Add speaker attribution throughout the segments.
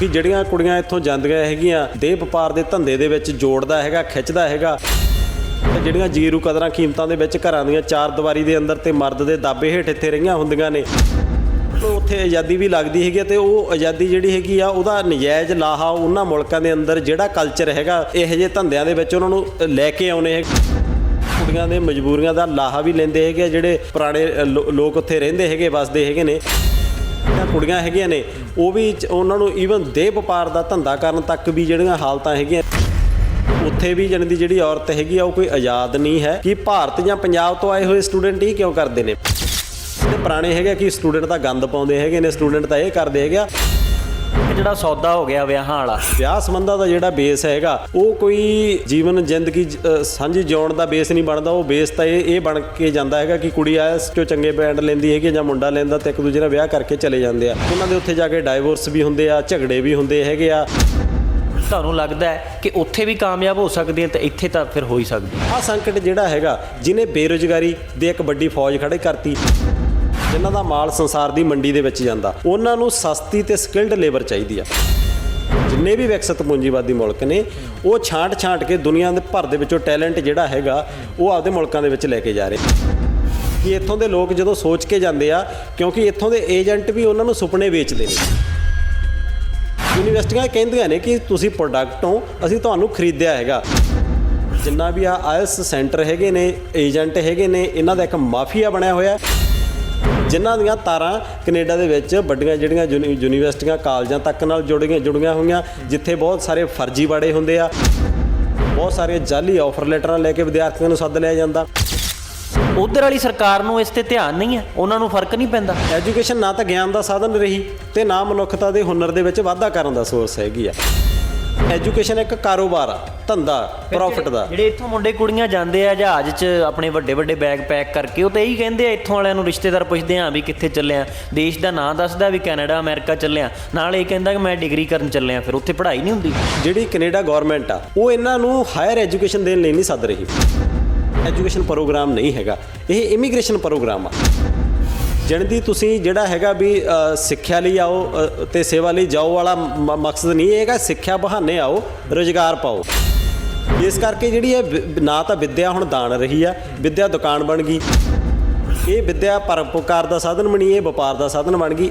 Speaker 1: ਵੀ ਜਿਹੜੀਆਂ ਕੁੜੀਆਂ ਇੱਥੋਂ ਜਾਂਦੀਆਂ ਹੈਗੀਆਂ, ਦੇਹ ਵਪਾਰ ਦੇ ਧੰਦੇ ਦੇ ਵਿੱਚ ਜੋੜਦਾ ਹੈਗਾ, ਖਿੱਚਦਾ ਹੈਗਾ ਜਿਹੜੀਆਂ ਜੀਰੂ ਕਦਰਾਂ ਕੀਮਤਾਂ ਦੇ ਵਿੱਚ ਘਰਾਂ ਦੀਆਂ ਚਾਰ ਦੀਵਾਰੀ ਦੇ ਅੰਦਰ ਤੇ ਮਰਦ ਦੇ ਦਾਬੇ ਹੇਠ ਇੱਥੇ ਰਹੀਆਂ ਹੁੰਦੀਆਂ ਨੇ। ਉੱਥੇ ਆਜ਼ਾਦੀ ਵੀ ਲੱਗਦੀ ਹੈਗੀ ਹੈ ਤੇ ਉਹ ਆਜ਼ਾਦੀ ਜਿਹੜੀ ਹੈਗੀ ਆ, ਉਹਦਾ ਨਜਾਇਜ਼ ਲਾਹਾ ਉਹਨਾਂ ਮੁਲਕਾਂ ਦੇ ਅੰਦਰ ਜਿਹੜਾ ਕਲਚਰ ਹੈਗਾ, ਇਹੋ ਜਿਹੇ ਧੰਦਿਆਂ ਦੇ ਵਿੱਚ ਉਹਨਾਂ ਨੂੰ ਲੈ ਕੇ ਆਉਣੇ ਹੈ ਕੁੜੀਆਂ ਦੇ ਮਜਬੂਰੀਆਂ ਦਾ ਲਾਹਾ ਵੀ ਲੈਂਦੇ ਹੈਗੇ ਆ, ਜਿਹੜੇ ਪੁਰਾਣੇ ਲੋਕ ਉੱਥੇ ਰਹਿੰਦੇ ਹੈਗੇ, ਵਸਦੇ ਹੈਗੇ ਨੇ। ਜਿਹੜੀਆਂ ਕੁੜੀਆਂ ਹੈਗੀਆਂ ਨੇ, ਉਹ ਵੀ ਉਹਨਾਂ ਨੂੰ ਈਵਨ ਦੇਹ ਵਪਾਰ ਦਾ ਧੰਦਾ ਕਰਨ ਤੱਕ ਵੀ ਜਿਹੜੀਆਂ ਹਾਲਤਾਂ ਹੈਗੀਆਂ, ਉੱਥੇ ਵੀ ਜਣ ਦੀ ਜਿਹੜੀ ਔਰਤ ਹੈਗੀ ਆ, ਉਹ ਕੋਈ ਆਜ਼ਾਦ ਨਹੀਂ ਹੈ। ਕਿ ਭਾਰਤ ਜਾਂ ਪੰਜਾਬ ਤੋਂ ਆਏ ਹੋਏ ਸਟੂਡੈਂਟ ਹੀ ਕਿਉਂ ਕਰਦੇ ਨੇ? ਪੁਰਾਣੇ ਹੈਗੇ ਆ, ਕਿ ਸਟੂਡੈਂਟ ਤਾਂ ਗੰਦ ਪਾਉਂਦੇ ਹੈਗੇ ਨੇ ਸਟੂਡੈਂਟ ਤਾਂ ਇਹ ਕਰਦੇ ਹੈਗੇ ਆ
Speaker 2: ਇਹ ਜਿਹੜਾ ਸੌਦਾ ਹੋ ਗਿਆ ਵਿਆਹਾਂ ਵਾਲਾ।
Speaker 1: ਵਿਆਹ ਸੰਬੰਧਾਂ ਦਾ ਜਿਹੜਾ ਬੇਸ ਹੈਗਾ ਉਹ ਕੋਈ ਜੀਵਨ ਜ਼ਿੰਦਗੀ ਅ, ਸਾਂਝੀ ਜਿਉਣ ਦਾ ਬੇਸ ਨਹੀਂ ਬਣਦਾ। ਉਹ ਬੇਸ ਤਾਂ ਇਹ ਇਹ ਬਣ ਕੇ ਜਾਂਦਾ ਹੈਗਾ ਕਿ ਕੁੜੀ ਆਇਸ ਚੋਂ ਚੰਗੇ ਬੈਂਡ ਲੈਂਦੀ ਹੈਗੀ ਜਾਂ ਮੁੰਡਾ ਲੈਂਦਾ ਤੇ ਇੱਕ ਦੂਜੇ ਨਾਲ ਵਿਆਹ ਕਰਕੇ ਚਲੇ ਜਾਂਦੇ ਆ। ਉਹਨਾਂ ਦੇ ਉੱਥੇ ਜਾ ਕੇ ਡਾਈਵੋਰਸ ਵੀ ਹੁੰਦੇ ਆ ਝਗੜੇ ਵੀ ਹੁੰਦੇ ਹੈਗੇ ਆ।
Speaker 2: ਤੁਹਾਨੂੰ ਲੱਗਦਾ ਹੈ ਕਿ ਉੱਥੇ ਵੀ ਕਾਮਯਾਬ ਹੋ ਸਕਦੀ ਹੈ ਤੇ ਇੱਥੇ ਤਾਂ ਫਿਰ ਹੋ ਹੀ ਸਕਦੀ ਹੈ।
Speaker 1: ਆਹ ਸੰਕਟ ਜਿਹੜਾ ਹੈਗਾ ਜਿਨੇ ਬੇਰੁਜ਼ਗਾਰੀ ਦੀ ਇੱਕ ਵੱਡੀ ਫੌਜ ਖੜੇ ਕਰਤੀ। ਜਿਨ੍ਹਾਂ ਦਾ ਮਾਲ ਸੰਸਾਰ ਦੀ ਮੰਡੀ ਦੇ ਵਿੱਚ ਜਾਂਦਾ। ਉਹਨਾਂ ਨੂੰ ਸਸਤੀ ਤੇ ਸਕਿਲਡ ਲੇਬਰ ਚਾਹੀਦੀ ਆ। ਜਿੰਨੇ ਵੀ ਵਿਕਸਿਤ ਪੂੰਜੀਵਾਦੀ ਮੁਲਕ ਨੇ, ਉਹ ਛਾਂਟ ਛਾਂਟ ਕੇ ਦੁਨੀਆ ਦੇ ਭਰ ਦੇ ਵਿੱਚੋਂ ਟੈਲੈਂਟ ਜਿਹੜਾ ਹੈਗਾ, ਉਹ ਆਪਦੇ ਮੁਲਕਾਂ ਦੇ ਵਿੱਚ ਲੈ ਕੇ ਜਾ ਰਹੇ। ਕਿ ਇੱਥੋਂ ਦੇ ਲੋਕ ਜਦੋਂ ਸੋਚ ਕੇ ਜਾਂਦੇ ਆ, ਕਿਉਂਕਿ ਇੱਥੋਂ ਦੇ ਏਜੰਟ ਵੀ ਉਹਨਾਂ ਨੂੰ ਸੁਪਨੇ ਵੇਚਦੇ ਨੇ। ਯੂਨੀਵਰਸਿਟੀਆਂ ਕਹਿੰਦੀਆਂ ਨੇ ਕਿ ਤੁਸੀਂ ਪ੍ਰੋਡਕਟ ਹੋ, ਅਸੀਂ ਤੁਹਾਨੂੰ ਖਰੀਦਿਆ ਹੈਗਾ। ਜਿੰਨਾ ਵੀ ਆ ਆਇਲਸ ਸੈਂਟਰ ਹੈਗੇ ਨੇ, ਏਜੰਟ ਹੈਗੇ ਨੇ, ਇਹਨਾਂ ਦਾ ਇੱਕ ਮਾਫੀਆ ਬਣਿਆ ਹੋਇਆ। ਜਿਨ੍ਹਾਂ ਦੀਆਂ ਤਾਰਾਂ ਕੈਨੇਡਾ ਦੇ ਵਿੱਚ ਵੱਡੀਆਂ ਜਿਹੜੀਆਂ ਯੂਨੀ- ਯੂਨੀਵਰਸਿਟੀਆਂ ਕਾਲਜਾਂ ਤੱਕ ਨਾਲ ਜੁੜੀਆਂ ਜੁੜੀਆਂ ਹੋਈਆਂ ਜਿੱਥੇ ਬਹੁਤ ਸਾਰੇ ਫਰਜ਼ੀ ਬਾੜੇ ਹੁੰਦੇ ਆ। ਬਹੁਤ ਸਾਰੇ ਜਾਲੀ ਆਫਰ ਲੈਟਰਾਂ ਲੈ ਕੇ ਵਿਦਿਆਰਥੀਆਂ ਨੂੰ ਸੱਦ ਲਿਆ ਜਾਂਦਾ।
Speaker 2: ਉਧਰ ਵਾਲੀ ਸਰਕਾਰ ਨੂੰ ਇਸ ਤੇ ਧਿਆਨ ਨਹੀਂ ਹੈ? ਉਹਨਾਂ ਨੂੰ ਫ਼ਰਕ ਨਹੀਂ ਪੈਂਦਾ?
Speaker 1: ਐਜੂਕੇਸ਼ਨ ਨਾ ਤਾਂ ਗਿਆਨ ਦਾ ਸਾਧਨ ਰਹੀ ਤੇ ਨਾ ਮਨੁੱਖਤਾ ਦੇ ਹੁਨਰ ਦੇ ਵਿੱਚ ਵਾਧਾ ਕਰਨ ਦਾ ਸੋਰਸ ਹੈਗੀ ਆ। ਐਜੂਕੇਸ਼ਨ ਇੱਕ ਕਾਰੋਬਾਰ ਆ ਧੰਦਾ ਪ੍ਰੋਫਿਟ ਦਾ।
Speaker 2: ਜਿਹੜੇ ਇੱਥੋਂ ਮੁੰਡੇ ਕੁੜੀਆਂ ਜਾਂਦੇ ਆ ਜਹਾਜ਼ 'ਚ ਆਪਣੇ ਵੱਡੇ ਵੱਡੇ ਬੈਗ ਪੈਕ ਕਰਕੇ ਉਹ ਤਾਂ ਇਹੀ ਕਹਿੰਦੇ ਆ ਇੱਥੋਂ ਵਾਲਿਆਂ ਨੂੰ ਰਿਸ਼ਤੇਦਾਰ ਪੁੱਛਦੇ ਆ ਵੀ ਕਿੱਥੇ ਚੱਲੇ ਆ ਦੇਸ਼ ਦਾ ਨਾਂ ਦੱਸਦਾ ਵੀ ਕੈਨੇਡਾ ਅਮਰੀਕਾ ਚੱਲੇ ਆ ਨਾਲ ਇਹ ਕਹਿੰਦਾ ਕਿ ਮੈਂ ਡਿਗਰੀ ਕਰਨ ਚੱਲੇ ਆ ਫਿਰ ਉੱਥੇ ਪੜ੍ਹਾਈ ਨਹੀਂ ਹੁੰਦੀ।
Speaker 1: ਜਿਹੜੀ ਕੈਨੇਡਾ ਗਵਰਨਮੈਂਟ ਆ ਉਹ ਇਹਨਾਂ ਨੂੰ ਹਾਇਰ ਐਜੂਕੇਸ਼ਨ ਦੇਣ ਲਈ ਨਹੀਂ ਸੱਦ ਰਹੀ। ਐਜੂਕੇਸ਼ਨ ਪ੍ਰੋਗਰਾਮ ਨਹੀਂ ਹੈਗਾ। ਇਹ ਇਮੀਗ੍ਰੇਸ਼ਨ ਪ੍ਰੋਗਰਾਮ ਆ। ਜਣ ਤੁਸੀਂ ਜਿਹੜਾ ਹੈਗਾ ਵੀ ਸਿੱਖਿਆ ਲਈ ਆਓ ਅ, ਤੇ ਸੇਵਾ ਲਈ ਜਾਓ ਵਾਲਾ ਮ- ਮਕਸਦ ਨਹੀਂ ਹੈਗਾ ਸਿੱਖਿਆ ਬਹਾਨੇ ਆਓ ਰੋਜ਼ਗਾਰ ਪਾਓ। ਇਸ ਕਰਕੇ ਜਿਹੜੀ ਇਹ ਵਿ- ਨਾ ਤਾਂ ਵਿੱਦਿਆ ਹੁਣ ਦਾਨ ਰਹੀ ਆ ਵਿੱਦਿਆ ਦੁਕਾਨ ਬਣ ਗਈ। ਇਹ ਵਿੱਦਿਆ ਪਰਉਪਕਾਰ ਦਾ ਸਾਧਨ ਬਣੀ ਇਹ ਵਪਾਰ ਦਾ ਸਾਧਨ ਬਣ ਗਈ।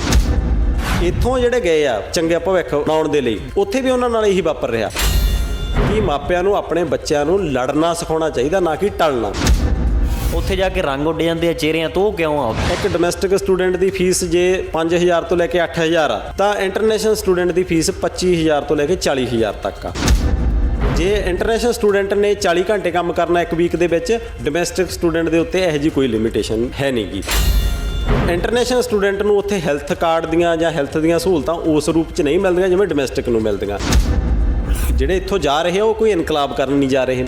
Speaker 1: ਇੱਥੋਂ ਜਿਹੜੇ ਗਏ ਆ ਚੰਗੇ ਭਵਿੱਖ ਬਣਾਉਣ ਦੇ ਲਈ ਉੱਥੇ ਵੀ ਉਹਨਾਂ ਨਾਲ ਇਹੀ ਵਾਪਰ ਰਿਹਾ। ਕਿ ਮਾਪਿਆਂ ਨੂੰ ਆਪਣੇ ਬੱਚਿਆਂ ਨੂੰ ਲੜਨਾ ਸਿਖਾਉਣਾ ਚਾਹੀਦਾ ਨਾ ਕਿ ਟਲਣਾ।
Speaker 2: ਉੱਥੇ ਜਾ ਕੇ ਰੰਗ ਉੱਡ ਜਾਂਦੇ ਆ ਚਿਹਰਿਆਂ ਤੋਂ, ਉਹ ਕਿਉਂ ਆ
Speaker 1: ਇੱਕ ਡੋਮੈਸਟਿਕ ਸਟੂਡੈਂਟ ਦੀ ਫੀਸ ਜੇ 5000 ਤੋਂ ਲੈ ਕੇ 8000 ਆ, ਤਾਂ ਇੰਟਰਨੈਸ਼ਨਲ ਸਟੂਡੈਂਟ ਦੀ ਫੀਸ 25000 ਤੋਂ ਲੈ ਕੇ 40000 ਤੱਕ ਆ। ਜੇ ਇੰਟਰਨੈਸ਼ਨਲ ਸਟੂਡੈਂਟ ਨੇ 40 ਘੰਟੇ ਕੰਮ ਕਰਨਾ ਇੱਕ ਵੀਕ ਦੇ ਵਿੱਚ ਡੋਮੈਸਟਿਕ ਸਟੂਡੈਂਟ ਦੇ ਉੱਤੇ ਇਹੋ ਜੀ ਕੋਈ ਲਿਮਿਟੇਸ਼ਨ ਹੈ ਨਹੀਂਗੀ। ਇੰਟਰਨੈਸ਼ਨਲ ਸਟੂਡੈਂਟ ਨੂੰ ਉੱਥੇ ਹੈਲਥ ਕਾਰਡ ਦੀਆਂ ਜਾਂ ਹੈਲਥ ਦੀਆਂ ਸਹੂਲਤਾਂ ਉਸ ਰੂਪ 'ਚ ਨਹੀਂ ਮਿਲਦੀਆਂ ਜਿਵੇਂ ਡੋਮੈਸਟਿਕ ਨੂੰ ਮਿਲਦੀਆਂ। ਜਿਹੜੇ ਇੱਥੋਂ ਜਾ ਰਹੇ ਆ, ਉਹ ਕੋਈ ਇਨਕਲਾਬ ਕਰਨ ਨਹੀਂ ਜਾ ਰਹੇ।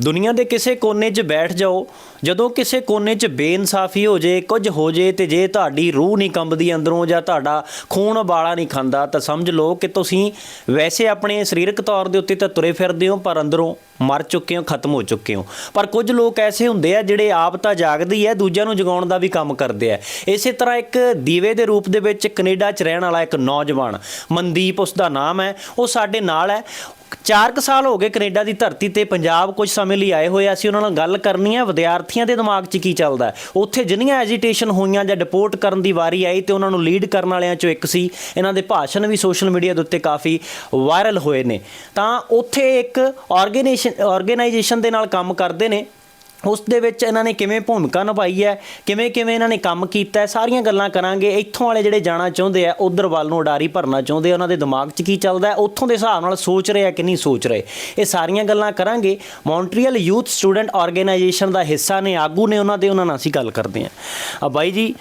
Speaker 2: ਦੁਨੀਆ ਦੇ ਕਿਸੇ ਕੋਨੇ 'ਚ ਬੈਠ ਜਾਓ, ਜਦੋਂ ਕਿਸੇ ਕੋਨੇ 'ਚ ਬੇਇਨਸਾਫੀ ਹੋ ਜੇ, ਕੁਝ ਹੋ ਜੇ ਤੇ ਜੇ ਤੁਹਾਡੀ ਰੂਹ ਨਹੀਂ ਕੰਬਦੀ ਅੰਦਰੋਂ ਜਾਂ ਤੁਹਾਡਾ ਖੂਨ ਉਬਾਲਾ ਨਹੀਂ ਖਾਂਦਾ, ਤਾਂ ਸਮਝ ਲਓ ਕਿ ਤੁਸੀਂ ਵੈਸੇ ਆਪਣੇ ਸਰੀਰਕ ਤੌਰ ਦੇ ਉੱਤੇ ਤਾਂ ਤੁਰੇ ਫਿਰਦੇ ਹੋ, ਪਰ ਅੰਦਰੋਂ ਮਰ ਚੁੱਕੇ ਹੋ, ਖਤਮ ਹੋ ਚੁੱਕੇ ਹੋ। ਪਰ ਕੁਝ ਲੋਕ ਐਸੇ ਹੁੰਦੇ ਆ ਜਿਹੜੇ ਆਪ ਤਾਂ ਜਾਗਦੀ ਹੈ ਦੂਜਿਆਂ ਨੂੰ ਜਗਾਉਣ ਦਾ ਵੀ ਕੰਮ ਕਰਦੇ ਆ ਇਸੇ ਤਰ੍ਹਾਂ ਇੱਕ ਦੀਵੇ ਦੇ ਰੂਪ ਦੇ ਵਿੱਚ ਕੈਨੇਡਾ 'ਚ ਰਹਿਣ ਵਾਲਾ ਇੱਕ ਨੌਜਵਾਨ, ਮਨਦੀਪ ਉਸ ਦਾ ਨਾਮ ਹੈ ਉਹ ਸਾਡੇ ਨਾਲ ਹੈ ਚਾਰ ਕੁ ਸਾਲ ਹੋ ਗਏ ਕੈਨੇਡਾ ਦੀ ਧਰਤੀ ਤੇ ਪੰਜਾਬ ਕੁਝ ਸਮੇਂ ਲਈ ਆਏ ਹੋਏ ਅਸੀਂ ਉਹਨਾਂ ਨਾਲ ਗੱਲ ਕਰਨੀ ਹੈ ਵਿਦਿਆਰਥੀਆਂ ਦੇ ਦਿਮਾਗ 'ਚ ਕੀ ਚੱਲਦਾ ਉੱਥੇ ਜਿੰਨੀਆਂ ਐਜੀਟੇਸ਼ਨ ਹੋਈਆਂ ਜਾਂ ਡਿਪੋਰਟ ਕਰਨ ਦੀ ਵਾਰੀ ਆਈ ਤੇ ਉਹਨਾਂ ਨੂੰ ਲੀਡ ਕਰਨ ਵਾਲਿਆਂ 'ਚੋਂ ਇੱਕ ਸੀ। ਇਹਨਾਂ ਦੇ ਭਾਸ਼ਣ ਵੀ ਸੋਸ਼ਲ ਮੀਡੀਆ ਦੇ ਉੱਤੇ ਕਾਫੀ ਵਾਇਰਲ ਹੋਏ ਨੇ। ਤਾਂ ਉੱਥੇ ਇੱਕ ਆਰਗੇਨਾਈਜੇਸ਼ਨ ਆਰਗੇਨਾਈਜੇਸ਼ਨ ਦੇ ਨਾਲ ਕੰਮ ਕਰਦੇ ਨੇ। ਉਸ ਦੇ ਵਿੱਚ ਇਹਨਾਂ ਨੇ ਕਿਵੇਂ ਭੂਮਿਕਾ ਨਿਭਾਈ ਹੈ, ਕਿਵੇਂ ਕਿਵੇਂ ਇਹਨਾਂ ਨੇ ਕੰਮ ਕੀਤਾ ਹੈ, ਸਾਰੀਆਂ ਗੱਲਾਂ ਕਰਾਂਗੇ। ਇੱਥੋਂ ਵਾਲੇ ਜਿਹੜੇ ਜਾਣਾ ਚਾਹੁੰਦੇ ਆ, ਉਧਰ ਵੱਲ ਨੂੰ ਉਡਾਰੀ ਭਰਨਾ ਚਾਹੁੰਦੇ ਆ, ਉਹਨਾਂ ਦੇ ਦਿਮਾਗ 'ਚ ਕੀ ਚੱਲਦਾ ਉੱਥੋਂ ਦੇ ਹਿਸਾਬ ਨਾਲ ਸੋਚ ਰਹੇ ਆ ਕਿ ਨਹੀਂ ਸੋਚ ਰਹੇ। ਇਹ ਸਾਰੀਆਂ ਗੱਲਾਂ ਕਰਾਂਗੇ। ਮੌਂਟਰੀਅਲ ਯੂਥ ਸਟੂਡੈਂਟ ਆਰਗੇਨਾਈਜੇਸ਼ਨ ਦਾ ਹਿੱਸਾ ਨੇ, ਆਗੂ ਨੇ ਉਹਨਾਂ ਦੇ, ਉਹਨਾਂ ਨਾਲ ਅਸੀਂ ਗੱਲ ਕਰਦੇ ਹਾਂ। ਆ ਬਾਈ ਜੀ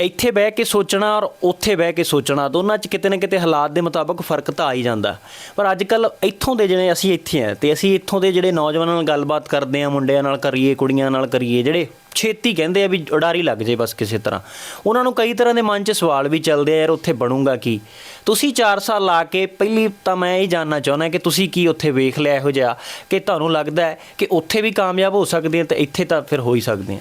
Speaker 2: ਇੱਥੇ ਬਹਿ ਕੇ ਸੋਚਣਾ ਔਰ ਉੱਥੇ ਬਹਿ ਕੇ ਸੋਚਣਾ, ਦੋਨਾਂ 'ਚ ਕਿਤੇ ਨਾ ਕਿਤੇ ਹਾਲਾਤ ਦੇ ਮੁਤਾਬਕ ਫ਼ਰਕ ਤਾਂ ਆ ਹੀ ਜਾਂਦਾ। ਪਰ ਅੱਜ ਕੱਲ ਇੱਥੋਂ ਦੇ ਜਿਹੜੇ ਅਸੀਂ ਇੱਥੇ ਆ, ਤੇ ਅਸੀਂ ਇੱਥੋਂ ਦੇ ਜਿਹੜੇ ਨੌਜਵਾਨਾਂ ਨਾਲ ਗੱਲਬਾਤ ਕਰਦੇ ਆ, ਮੁੰਡਿਆਂ ਨਾਲ ਕਰੀਏ, ਕੁੜੀਆਂ ਨਾਲ ਕਰੀਏ, ਜਿਹੜੇ ਛੇਤੀ ਕਹਿੰਦੇ ਆ ਵੀ ਉਡਾਰੀ ਲੱਗ ਜੇ ਬਸ ਕਿਸੇ ਤਰ੍ਹਾਂ। ਉਹਨਾਂ ਨੂੰ ਕਈ ਤਰ੍ਹਾਂ ਦੇ ਮਨ 'ਚ ਸਵਾਲ ਵੀ ਚੱਲਦੇ ਆ, ਯਾਰ ਉੱਥੇ ਬਣੂਗਾ ਕੀ? ਤੁਸੀਂ 4 ਸਾਲ ਲਾ ਕੇ ਪਹਿਲੀ ਤਾਂ ਮੈਂ ਇਹ ਜਾਨਣਾ ਚਾਹੁੰਦਾ ਕਿ ਤੁਸੀਂ ਕੀ ਉੱਥੇ ਵੇਖ ਲਿਆ ਇਹੋ ਜਿਹਾ ਕਿ ਤੁਹਾਨੂੰ ਲੱਗਦਾ ਹੈ ਕਿ ਉੱਥੇ ਵੀ ਕਾਮਯਾਬ ਹੋ ਸਕਦੇ ਆ ਤੇ ਇੱਥੇ ਤਾਂ ਫਿਰ ਹੋ ਹੀ ਸਕਦੇ ਆ?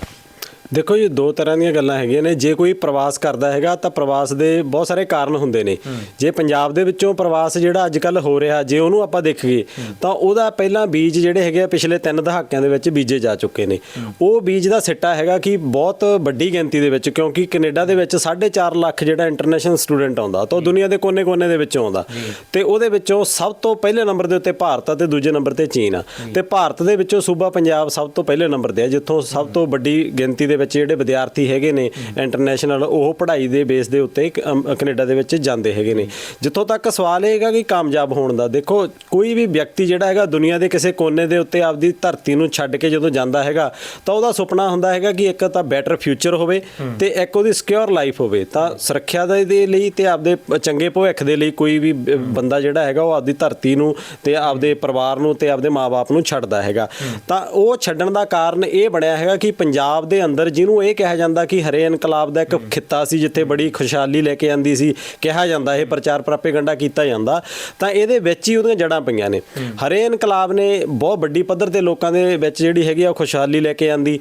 Speaker 1: ਦੇਖੋ ਜੀ ਦੋ ਤਰ੍ਹਾਂ ਦੀਆਂ ਗੱਲਾਂ ਹੈਗੀਆਂ ਨੇ। ਜੇ ਕੋਈ ਪ੍ਰਵਾਸ ਕਰਦਾ ਹੈਗਾ ਤਾਂ ਪ੍ਰਵਾਸ ਦੇ ਬਹੁਤ ਸਾਰੇ ਕਾਰਨ ਹੁੰਦੇ ਨੇ। ਜੇ ਪੰਜਾਬ ਦੇ ਵਿੱਚੋਂ ਪ੍ਰਵਾਸ ਜਿਹੜਾ ਅੱਜ ਕੱਲ ਹੋ ਰਿਹਾ ਜੇ ਉਹਨੂੰ ਆਪਾਂ ਦੇਖੀਏ ਤਾਂ ਉਹਦਾ ਪਹਿਲਾਂ ਬੀਜ ਜਿਹੜੇ ਹੈਗੇ ਆ ਪਿਛਲੇ ਤਿੰਨ ਦਹਾਕਿਆਂ ਦੇ ਵਿੱਚ ਬੀਜੇ ਜਾ ਚੁੱਕੇ ਨੇ। ਉਹ ਬੀਜ ਦਾ ਸਿੱਟਾ ਹੈਗਾ ਕਿ ਬਹੁਤ ਵੱਡੀ ਗਿਣਤੀ ਦੇ ਵਿੱਚ ਕਿਉਂਕਿ ਕੈਨੇਡਾ ਦੇ ਵਿੱਚ 4.5 ਲੱਖ ਜਿਹੜਾ ਇੰਟਰਨੈਸ਼ਨਲ ਸਟੂਡੈਂਟ ਆਉਂਦਾ ਤਾਂ ਦੁਨੀਆ ਦੇ ਕੋਨੇ-ਕੋਨੇ ਦੇ ਵਿੱਚੋਂ ਆਉਂਦਾ। ਤੇ ਉਹਦੇ ਵਿੱਚੋਂ ਸਭ ਤੋਂ ਪਹਿਲੇ ਨੰਬਰ ਦੇ ਉੱਤੇ ਭਾਰਤ ਆ ਤੇ ਦੂਜੇ ਨੰਬਰ ਤੇ ਚੀਨ ਆ। ਤੇ ਭਾਰਤ ਦੇ ਵਿੱਚੋਂ ਸੂਬਾ ਪੰਜਾਬ ਸਭ ਤੋਂ ਪਹਿਲੇ ਨੰਬਰ ਤੇ ਆ ਜਿੱਥੋਂ ਸਭ ਤੋਂ ਵੱਡੀ ਗਿਣਤੀ ਦੇ ਵਿੱਚ ਜਿਹੜੇ ਵਿਦਿਆਰਥੀ ਹੈਗੇ ਨੇ ਇੰਟਰਨੈਸ਼ਨਲ ਉਹ ਪੜ੍ਹਾਈ ਦੇ ਬੇਸ ਦੇ ਉੱਤੇ ਇੱਕ, ਕੈਨੇਡਾ ਦੇ ਵਿੱਚ ਜਾਂਦੇ ਹੈਗੇ ਨੇ। ਜਿੱਥੋਂ ਤੱਕ ਸਵਾਲ ਇਹ ਹੈਗਾ ਕਿ ਕਾਮਯਾਬ ਹੋਣ ਦਾ ਦੇਖੋ ਕੋਈ ਵੀ ਵਿਅਕਤੀ ਜਿਹੜਾ ਹੈਗਾ ਦੁਨੀਆ ਦੇ ਕਿਸੇ ਕੋਨੇ ਦੇ ਉੱਤੇ ਆਪਦੀ ਧਰਤੀ ਨੂੰ ਛੱਡ ਕੇ ਜਦੋਂ ਜਾਂਦਾ ਹੈਗਾ ਤਾਂ ਉਹਦਾ ਸੁਪਨਾ ਹੁੰਦਾ ਹੈਗਾ ਕਿ ਇੱਕ ਤਾਂ ਬੈਟਰ ਫਿਊਚਰ ਹੋਵੇ ਤੇ ਇੱਕ ਉਹਦੀ ਸਿਕਿਉਰ ਲਾਈਫ ਹੋਵੇ। ਤਾਂ ਸੁਰੱਖਿਆ ਦੇ ਲਈ ਤੇ ਆਪਦੇ ਚੰਗੇ ਭਵਿੱਖ ਦੇ ਲਈ ਕੋਈ ਵੀ ਬੰਦਾ ਜਿਹੜਾ ਹੈਗਾ ਉਹ ਆਪਦੀ ਧਰਤੀ ਨੂੰ ਤੇ ਆਪਦੇ ਪਰਿਵਾਰ ਨੂੰ ਤੇ ਆਪਦੇ ਮਾਪੇ ਨੂੰ ਛੱਡਦਾ ਹੈਗਾ। ਤਾਂ ਉਹ ਛੱਡਣ ਦਾ ਕਾਰਨ ਇਹ ਬਣਿਆ ਹੈਗਾ ਕਿ ਪੰਜਾਬ ਦੇ ਅੰਦਰ ਜਿਹਨੂੰ ਇਹ ਕਿਹਾ ਜਾਂਦਾ ਕਿ ਹਰੇ ਇਨਕਲਾਬ ਦਾ ਇੱਕ ਖਿੱਤਾ ਸੀ ਜਿੱਥੇ ਬੜੀ ਖੁਸ਼ਹਾਲੀ ਲੈ ਕੇ ਆਂਦੀ ਸੀ ਕਿਹਾ ਜਾਂਦਾ ਇਹ ਪ੍ਰਚਾਰ ਪ੍ਰੋਪੇਗੈਂਡਾ ਕੀਤਾ ਜਾਂਦਾ ਤਾਂ ਇਹਦੇ ਵਿੱਚ ਹੀ ਉਹਦੀਆਂ ਜੜਾਂ ਪਈਆਂ ਨੇ। ਹਰੇ ਇਨਕਲਾਬ ਨੇ ਬਹੁਤ ਵੱਡੀ ਪੱਧਰ ਤੇ ਲੋਕਾਂ ਦੇ ਵਿੱਚ ਜਿਹੜੀ ਹੈਗੀ ਆ ਖੁਸ਼ਹਾਲੀ ਲੈ ਕੇ ਆਂਦੀ।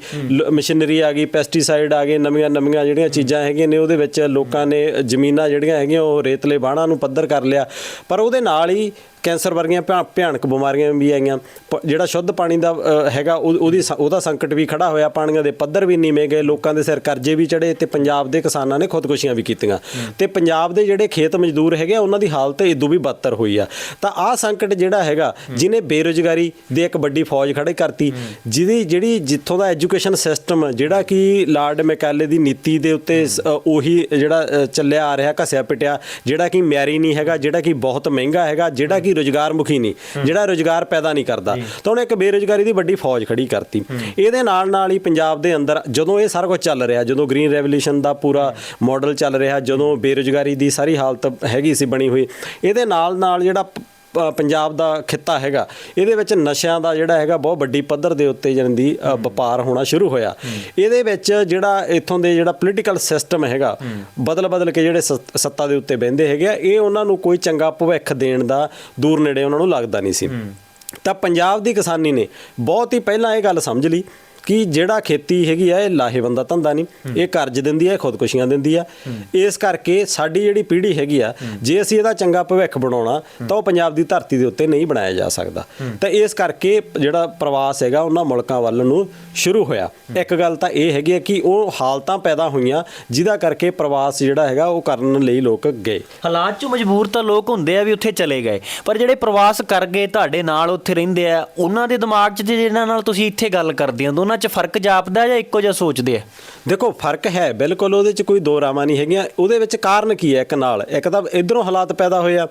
Speaker 1: ਮਸ਼ੀਨਰੀ ਆ ਗਈ ਪੈਸਟੀਸਾਈਡ ਆ ਗਏ ਨਵੀਆਂ ਨਵੀਆਂ ਜਿਹੜੀਆਂ ਚੀਜ਼ਾਂ ਹੈਗੀਆਂ ਨੇ ਉਹਦੇ ਵਿੱਚ ਲੋਕਾਂ ਨੇ ਜ਼ਮੀਨਾਂ ਜਿਹੜੀਆਂ ਹੈਗੀਆਂ ਉਹ ਰੇਤਲੇ ਬਾਣਾ ਨੂੰ ਪੱਧਰ ਕਰ ਲਿਆ। ਪਰ ਉਹਦੇ ਨਾਲ ਹੀ ਕੈਂਸਰ ਵਰਗੀਆਂ ਭਿਆ- ਭਿਆਨਕ ਬਿਮਾਰੀਆਂ ਵੀ ਆਈਆਂ। ਪ- ਜਿਹੜਾ ਸ਼ੁੱਧ ਪਾਣੀ ਦਾ ਅ, ਹੈਗਾ ਉਹ- ਉਹਦੀ ਸ- ਉਹਦਾ ਸੰਕਟ ਵੀ ਖੜਾ ਹੋਇਆ। ਪਾਣੀਆਂ ਦੇ ਪੱਧਰ ਵੀ ਨੀਵੇਂ ਗਏ ਲੋਕਾਂ ਦੇ ਸਿਰ ਕਰਜ਼ੇ ਵੀ ਚੜੇ ਤੇ ਪੰਜਾਬ ਦੇ ਕਿਸਾਨਾਂ ਨੇ ਖੁਦਕੁਸ਼ੀਆਂ ਵੀ ਕੀਤੀਆਂ। ਤੇ ਪੰਜਾਬ ਦੇ ਜਿਹੜੇ ਖੇਤ ਮਜ਼ਦੂਰ ਹੈਗੇ ਆ, ਉਹਨਾਂ ਦੀ ਹਾਲਤ ਇਦੋਂ ਵੀ ਬਦਤਰ ਹੋਈ ਆ। ਤਾਂ ਆਹ ਸੰਕਟ ਜਿਹੜਾ ਹੈਗਾ ਜਿਹਨੇ ਬੇਰੁਜ਼ਗਾਰੀ ਦੇ ਇੱਕ ਵੱਡੀ ਫੌਜ ਖੜੇ ਕਰਤੀ ਜਿਹਦੀ ਜਿਹੜੀ ਜਿੱਥੋਂ ਦਾ ਐਜੂਕੇਸ਼ਨ ਸਿਸਟਮ ਜਿਹੜਾ ਕਿ ਲਾਰਡ ਮੈਕਾਲੇ ਦੀ ਨੀਤੀ ਦੇ ਉੱਤੇ ਸ- ਅ, ਉਹੀ ਜਿਹੜਾ ਅ, ਚੱਲਿਆ ਆ ਰਿਹਾ ਘਸਿਆ ਪਿਟਿਆ ਜਿਹੜਾ ਕਿ ਮਿਆਰੀ ਨਹੀਂ ਹੈਗਾ ਜਿਹੜਾ ਕਿ ਬਹੁਤ ਮਹਿੰਗਾ ਹੈਗਾ ਜਿਹੜਾ ਕਿ ਰੁਜ਼ਗਾਰ ਮੁਖੀ ਨਹੀਂ ਜਿਹੜਾ ਰੁਜ਼ਗਾਰ ਪੈਦਾ ਨਹੀਂ ਕਰਦਾ। ਤਾਂ ਉਹਨੇ ਇੱਕ ਬੇਰੁਜ਼ਗਾਰੀ ਦੀ ਵੱਡੀ ਫੌਜ ਖੜੀ ਕਰਤੀ। ਇਹਦੇ ਨਾਲ ਨਾਲ ਹੀ ਪੰਜਾਬ ਦੇ ਅੰਦਰ ਜਦੋਂ ਇਹ ਸਾਰਾ ਕੁਝ ਚੱਲ ਰਿਹਾ ਜਦੋਂ ਗ੍ਰੀਨ ਰੈਵੋਲੂਸ਼ਨ ਦਾ ਪੂਰਾ ਮਾਡਲ ਚੱਲ ਰਿਹਾ ਜਦੋਂ ਬੇਰੁਜ਼ਗਾਰੀ ਦੀ ਸਾਰੀ ਹਾਲਤ ਹੈਗੀ ਸੀ ਬਣੀ ਹੋਈ ਇਹਦੇ ਨਾਲ ਨਾਲ ਜਿਹੜਾ ਪੰਜਾਬ ਦਾ ਖਿੱਤਾ ਹੈਗਾ। ਇਹਦੇ ਵਿੱਚ ਨਸ਼ਿਆਂ ਦਾ ਜਿਹੜਾ ਹੈਗਾ ਬਹੁਤ ਵੱਡੀ ਪੱਧਰ ਦੇ ਉੱਤੇ ਜਨ ਦੀ ਵਪਾਰ ਹੋਣਾ ਸ਼ੁਰੂ ਹੋਇਆ। ਇਹਦੇ ਵਿੱਚ ਜਿਹੜਾ ਇਥੋਂ ਦੇ ਜਿਹੜਾ ਪੋਲੀਟੀਕਲ ਸਿਸਟਮ ਹੈਗਾ ਬਦਲ ਬਦਲ ਕੇ ਜਿਹੜੇ ਸੱਤਾ ਦੇ ਉੱਤੇ ਬਹਿੰਦੇ ਹੈਗੇ ਆ ਇਹ ਉਹਨਾਂ ਨੂੰ ਕੋਈ ਚੰਗਾ ਭਵਿੱਖ ਦੇਣ ਦਾ ਦੂਰ ਨੇੜੇ ਉਹਨਾਂ ਨੂੰ ਲੱਗਦਾ ਨਹੀਂ ਸੀ। ਤਾਂ ਪੰਜਾਬ ਦੀ ਕਿਸਾਨੀ ਨੇ ਬਹੁਤ ਹੀ ਪਹਿਲਾਂ ਇਹ ਗੱਲ ਸਮਝ ਲਈ। ਕਿ ਜਿਹੜਾ ਖੇਤੀ ਹੈਗੀ ਆ ਇਹ ਲਾਹੇਵੰਦ ਦਾ ਧੰਦਾ ਨਹੀਂ। ਇਹ ਕਰਜ਼ ਦਿੰਦੀ ਆ ਇਹ ਖੁਦਕੁਸ਼ੀਆਂ ਦਿੰਦੀ ਆ। ਇਸ ਕਰਕੇ ਸਾਡੀ ਜਿਹੜੀ ਪੀੜ੍ਹੀ ਹੈਗੀ ਆ ਜੇ ਅਸੀਂ ਇਹਦਾ ਚੰਗਾ ਭਵਿੱਖ ਬਣਾਉਣਾ ਤਾਂ ਉਹ ਪੰਜਾਬ ਦੀ ਧਰਤੀ ਦੇ ਉੱਤੇ ਨਹੀਂ ਬਣਾਇਆ ਜਾ ਸਕਦਾ। ਤਾਂ ਇਸ ਕਰਕੇ ਜਿਹੜਾ ਪ੍ਰਵਾਸ ਹੈਗਾ ਉਹਨਾਂ ਮੁਲਕਾਂ ਵੱਲ ਨੂੰ ਸ਼ੁਰੂ ਹੋਇਆ। ਇੱਕ ਗੱਲ ਤਾਂ ਇਹ ਹੈਗੀ ਆ ਕਿ ਉਹ ਹਾਲਤਾਂ ਪੈਦਾ ਹੋਈਆਂ ਜਿਹਦਾ ਕਰਕੇ ਪ੍ਰਵਾਸ ਜਿਹੜਾ ਹੈਗਾ ਉਹ ਕਰਨ ਲਈ ਲੋਕ ਗਏ।
Speaker 2: ਹਾਲਾਤ 'ਚ ਮਜਬੂਰ ਤਾਂ ਲੋਕ ਹੁੰਦੇ ਆ ਵੀ ਉੱਥੇ ਚਲੇ ਗਏ। ਪਰ ਜਿਹੜੇ ਪ੍ਰਵਾਸ ਕਰ ਗਏ ਤੁਹਾਡੇ ਨਾਲ ਉੱਥੇ ਰਹਿੰਦੇ ਆ ਉਹਨਾਂ ਦੇ ਦਿਮਾਗ 'ਚ ਜਿਹਨਾਂ ਨਾਲ ਤੁਸੀਂ ਇੱਥੇ ਗੱਲ ਕਰਦੇ ਹੋ ਦੋਨਾਂ 'ਚ ਫ਼ਰਕ ਜਾਪਦਾ ਜਾਂ ਇੱਕੋ ਜਿਹਾ ਸੋਚਦੇ ਆ?
Speaker 1: ਦੇਖੋ ਫ਼ਰਕ ਹੈ ਬਿਲਕੁਲ ਉਹਦੇ ਚ ਕੋਈ ਦੋ ਰਾਵਾਂ ਨਹੀਂ ਹੈਗੀਆਂ। ਉਹਦੇ ਵਿੱਚ ਕਾਰਨ ਕੀ ਹੈ ਇੱਕ ਨਾਲ? ਇੱਕ ਤਾਂ ਇਧਰੋਂ ਹਾਲਾਤ ਪੈਦਾ ਹੋਏ ਆ।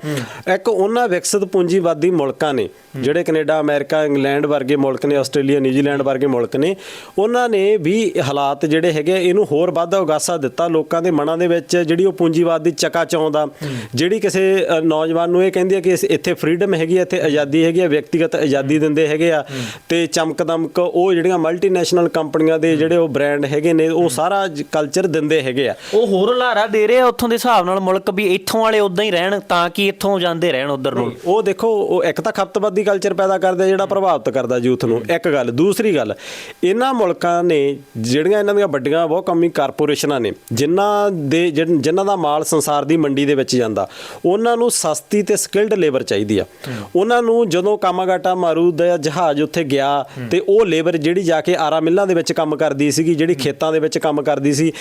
Speaker 1: ਇੱਕ ਉਹਨਾਂ ਵਿਕਸਿਤ ਪੂੰਜੀਵਾਦੀ ਮੁਲਕਾਂ ਨੇ ਜਿਹੜੇ ਕੈਨੇਡਾ ਅਮਰੀਕਾ ਇੰਗਲੈਂਡ ਵਰਗੇ ਮੁਲਕ ਨੇ ਆਸਟ੍ਰੇਲੀਆ ਨਿਊਜ਼ੀਲੈਂਡ ਵਰਗੇ ਮੁਲਕ ਨੇ ਉਹਨਾਂ ਨੇ ਵੀ ਹਾਲਾਤ ਜਿਹੜੇ ਹੈਗੇ ਇਹਨੂੰ ਹੋਰ ਵੱਧ ਉਗਾਸਾ ਦਿੱਤਾ ਲੋਕਾਂ ਦੇ ਮਨਾਂ ਦੇ ਵਿੱਚ ਜਿਹੜੀ ਉਹ ਪੂੰਜੀਵਾਦ ਦੀ ਚਕਾ ਚੌਂਦਾ ਜਿਹੜੀ ਕਿਸੇ ਨੌਜਵਾਨ ਨੂੰ ਇਹ ਕਹਿੰਦੀ ਹੈ ਕਿ ਇੱਥੇ ਫਰੀडम ਹੈਗੀ ਹੈ ਇੱਥੇ ਆਜ਼ਾਦੀ ਹੈਗੀ ਹੈ ਵਿਅਕਤੀਗਤ ਆਜ਼ਾਦੀ ਦਿੰਦੇ ਹੈਗੇ ਆ। ਤੇ ਚਮਕ ਦਮਕ ਉਹ ਜਿਹੜੀਆਂ ਮਲਟੀਨੈਸ਼ਨਲ ਕੰਪਨੀਆਂ ਦੇ ਜਿਹੜੇ ਉਹ ਬ੍ਰਾਂਡ ਹੈਗੇ ਨੇ ਉਹ ਸਾਰਾ ਕਲਚਰ ਦਿੰਦੇ ਹੈਗੇ ਆ।
Speaker 2: ਉਹ ਹੋਰ ਹਲਾਰਾ ਦੇ ਰਹੇ ਆ ਉੱਥੋਂ ਦੇ ਹਿਸਾਬ ਨਾਲ ਮੁਲਕ ਵੀ ਇੱਥੋਂ ਵਾਲੇ ਉਦਾਂ ਹੀ ਰਹਿਣ ਤਾਂ ਕਿ ਇੱਥੋਂ ਜਾਂਦੇ ਰਹਿਣ ਉਧਰ ਨੂੰ।
Speaker 1: ਉਹ ਦੇਖੋ ਉਹ ਇੱਕ ਤਾਂ ਖਪਤਵਾਦੀ ਕਲਚਰ ਪੈਦਾ ਕਰਦਾ ਜਿਹੜਾ ਪ੍ਰਭਾਵਿਤ ਕਰਦਾ ਯੂਥ ਨੂੰ ਇੱਕ ਗੱਲ। ਦੂਸਰੀ ਗੱਲ ਇਹਨਾਂ ਮੁਲਕਾਂ ਨੇ ਜਿਹੜੀਆਂ ਇਹਨਾਂ ਦੀਆਂ ਵੱਡੀਆਂ ਬਹੁਤ ਕੰਮੀ ਕਾਰਪੋਰੇਸ਼ਨਾਂ ਨੇ ਜਿਨ੍ਹਾਂ ਦੇ ਜਿਨ- ਜਿਨ੍ਹਾਂ ਦਾ ਮਾਲ ਸੰਸਾਰ ਦੀ ਮੰਡੀ ਦੇ ਵਿੱਚ ਜਾਂਦਾ ਉਹਨਾਂ ਨੂੰ ਸਸਤੀ ਤੇ ਸਕਿਲਡ ਲੇਬਰ ਚਾਹੀਦੀ ਆ। ਉਹਨਾਂ ਨੂੰ ਜਦੋਂ ਕਾਮਾਗਾਟਾ ਮਾਰੂ ਦਾ ਜਹਾਜ਼ ਉੱਥੇ ਗਿਆ ਤੇ ਉਹ ਲੇਬਰ ਜਿਹੜੀ ਜਾ ਕੇ ਆਰਾ ਮਿੱਲਾਂ ਦੇ ਵਿੱਚ ਕੰਮ ਕਰਦੀ ਸੀਗੀ ਜਿਹੜੀ ਖੇਤਾਂ ਦੇ ਵਿੱਚ ਕੰਮ ਕਰਦੀ ਸੀ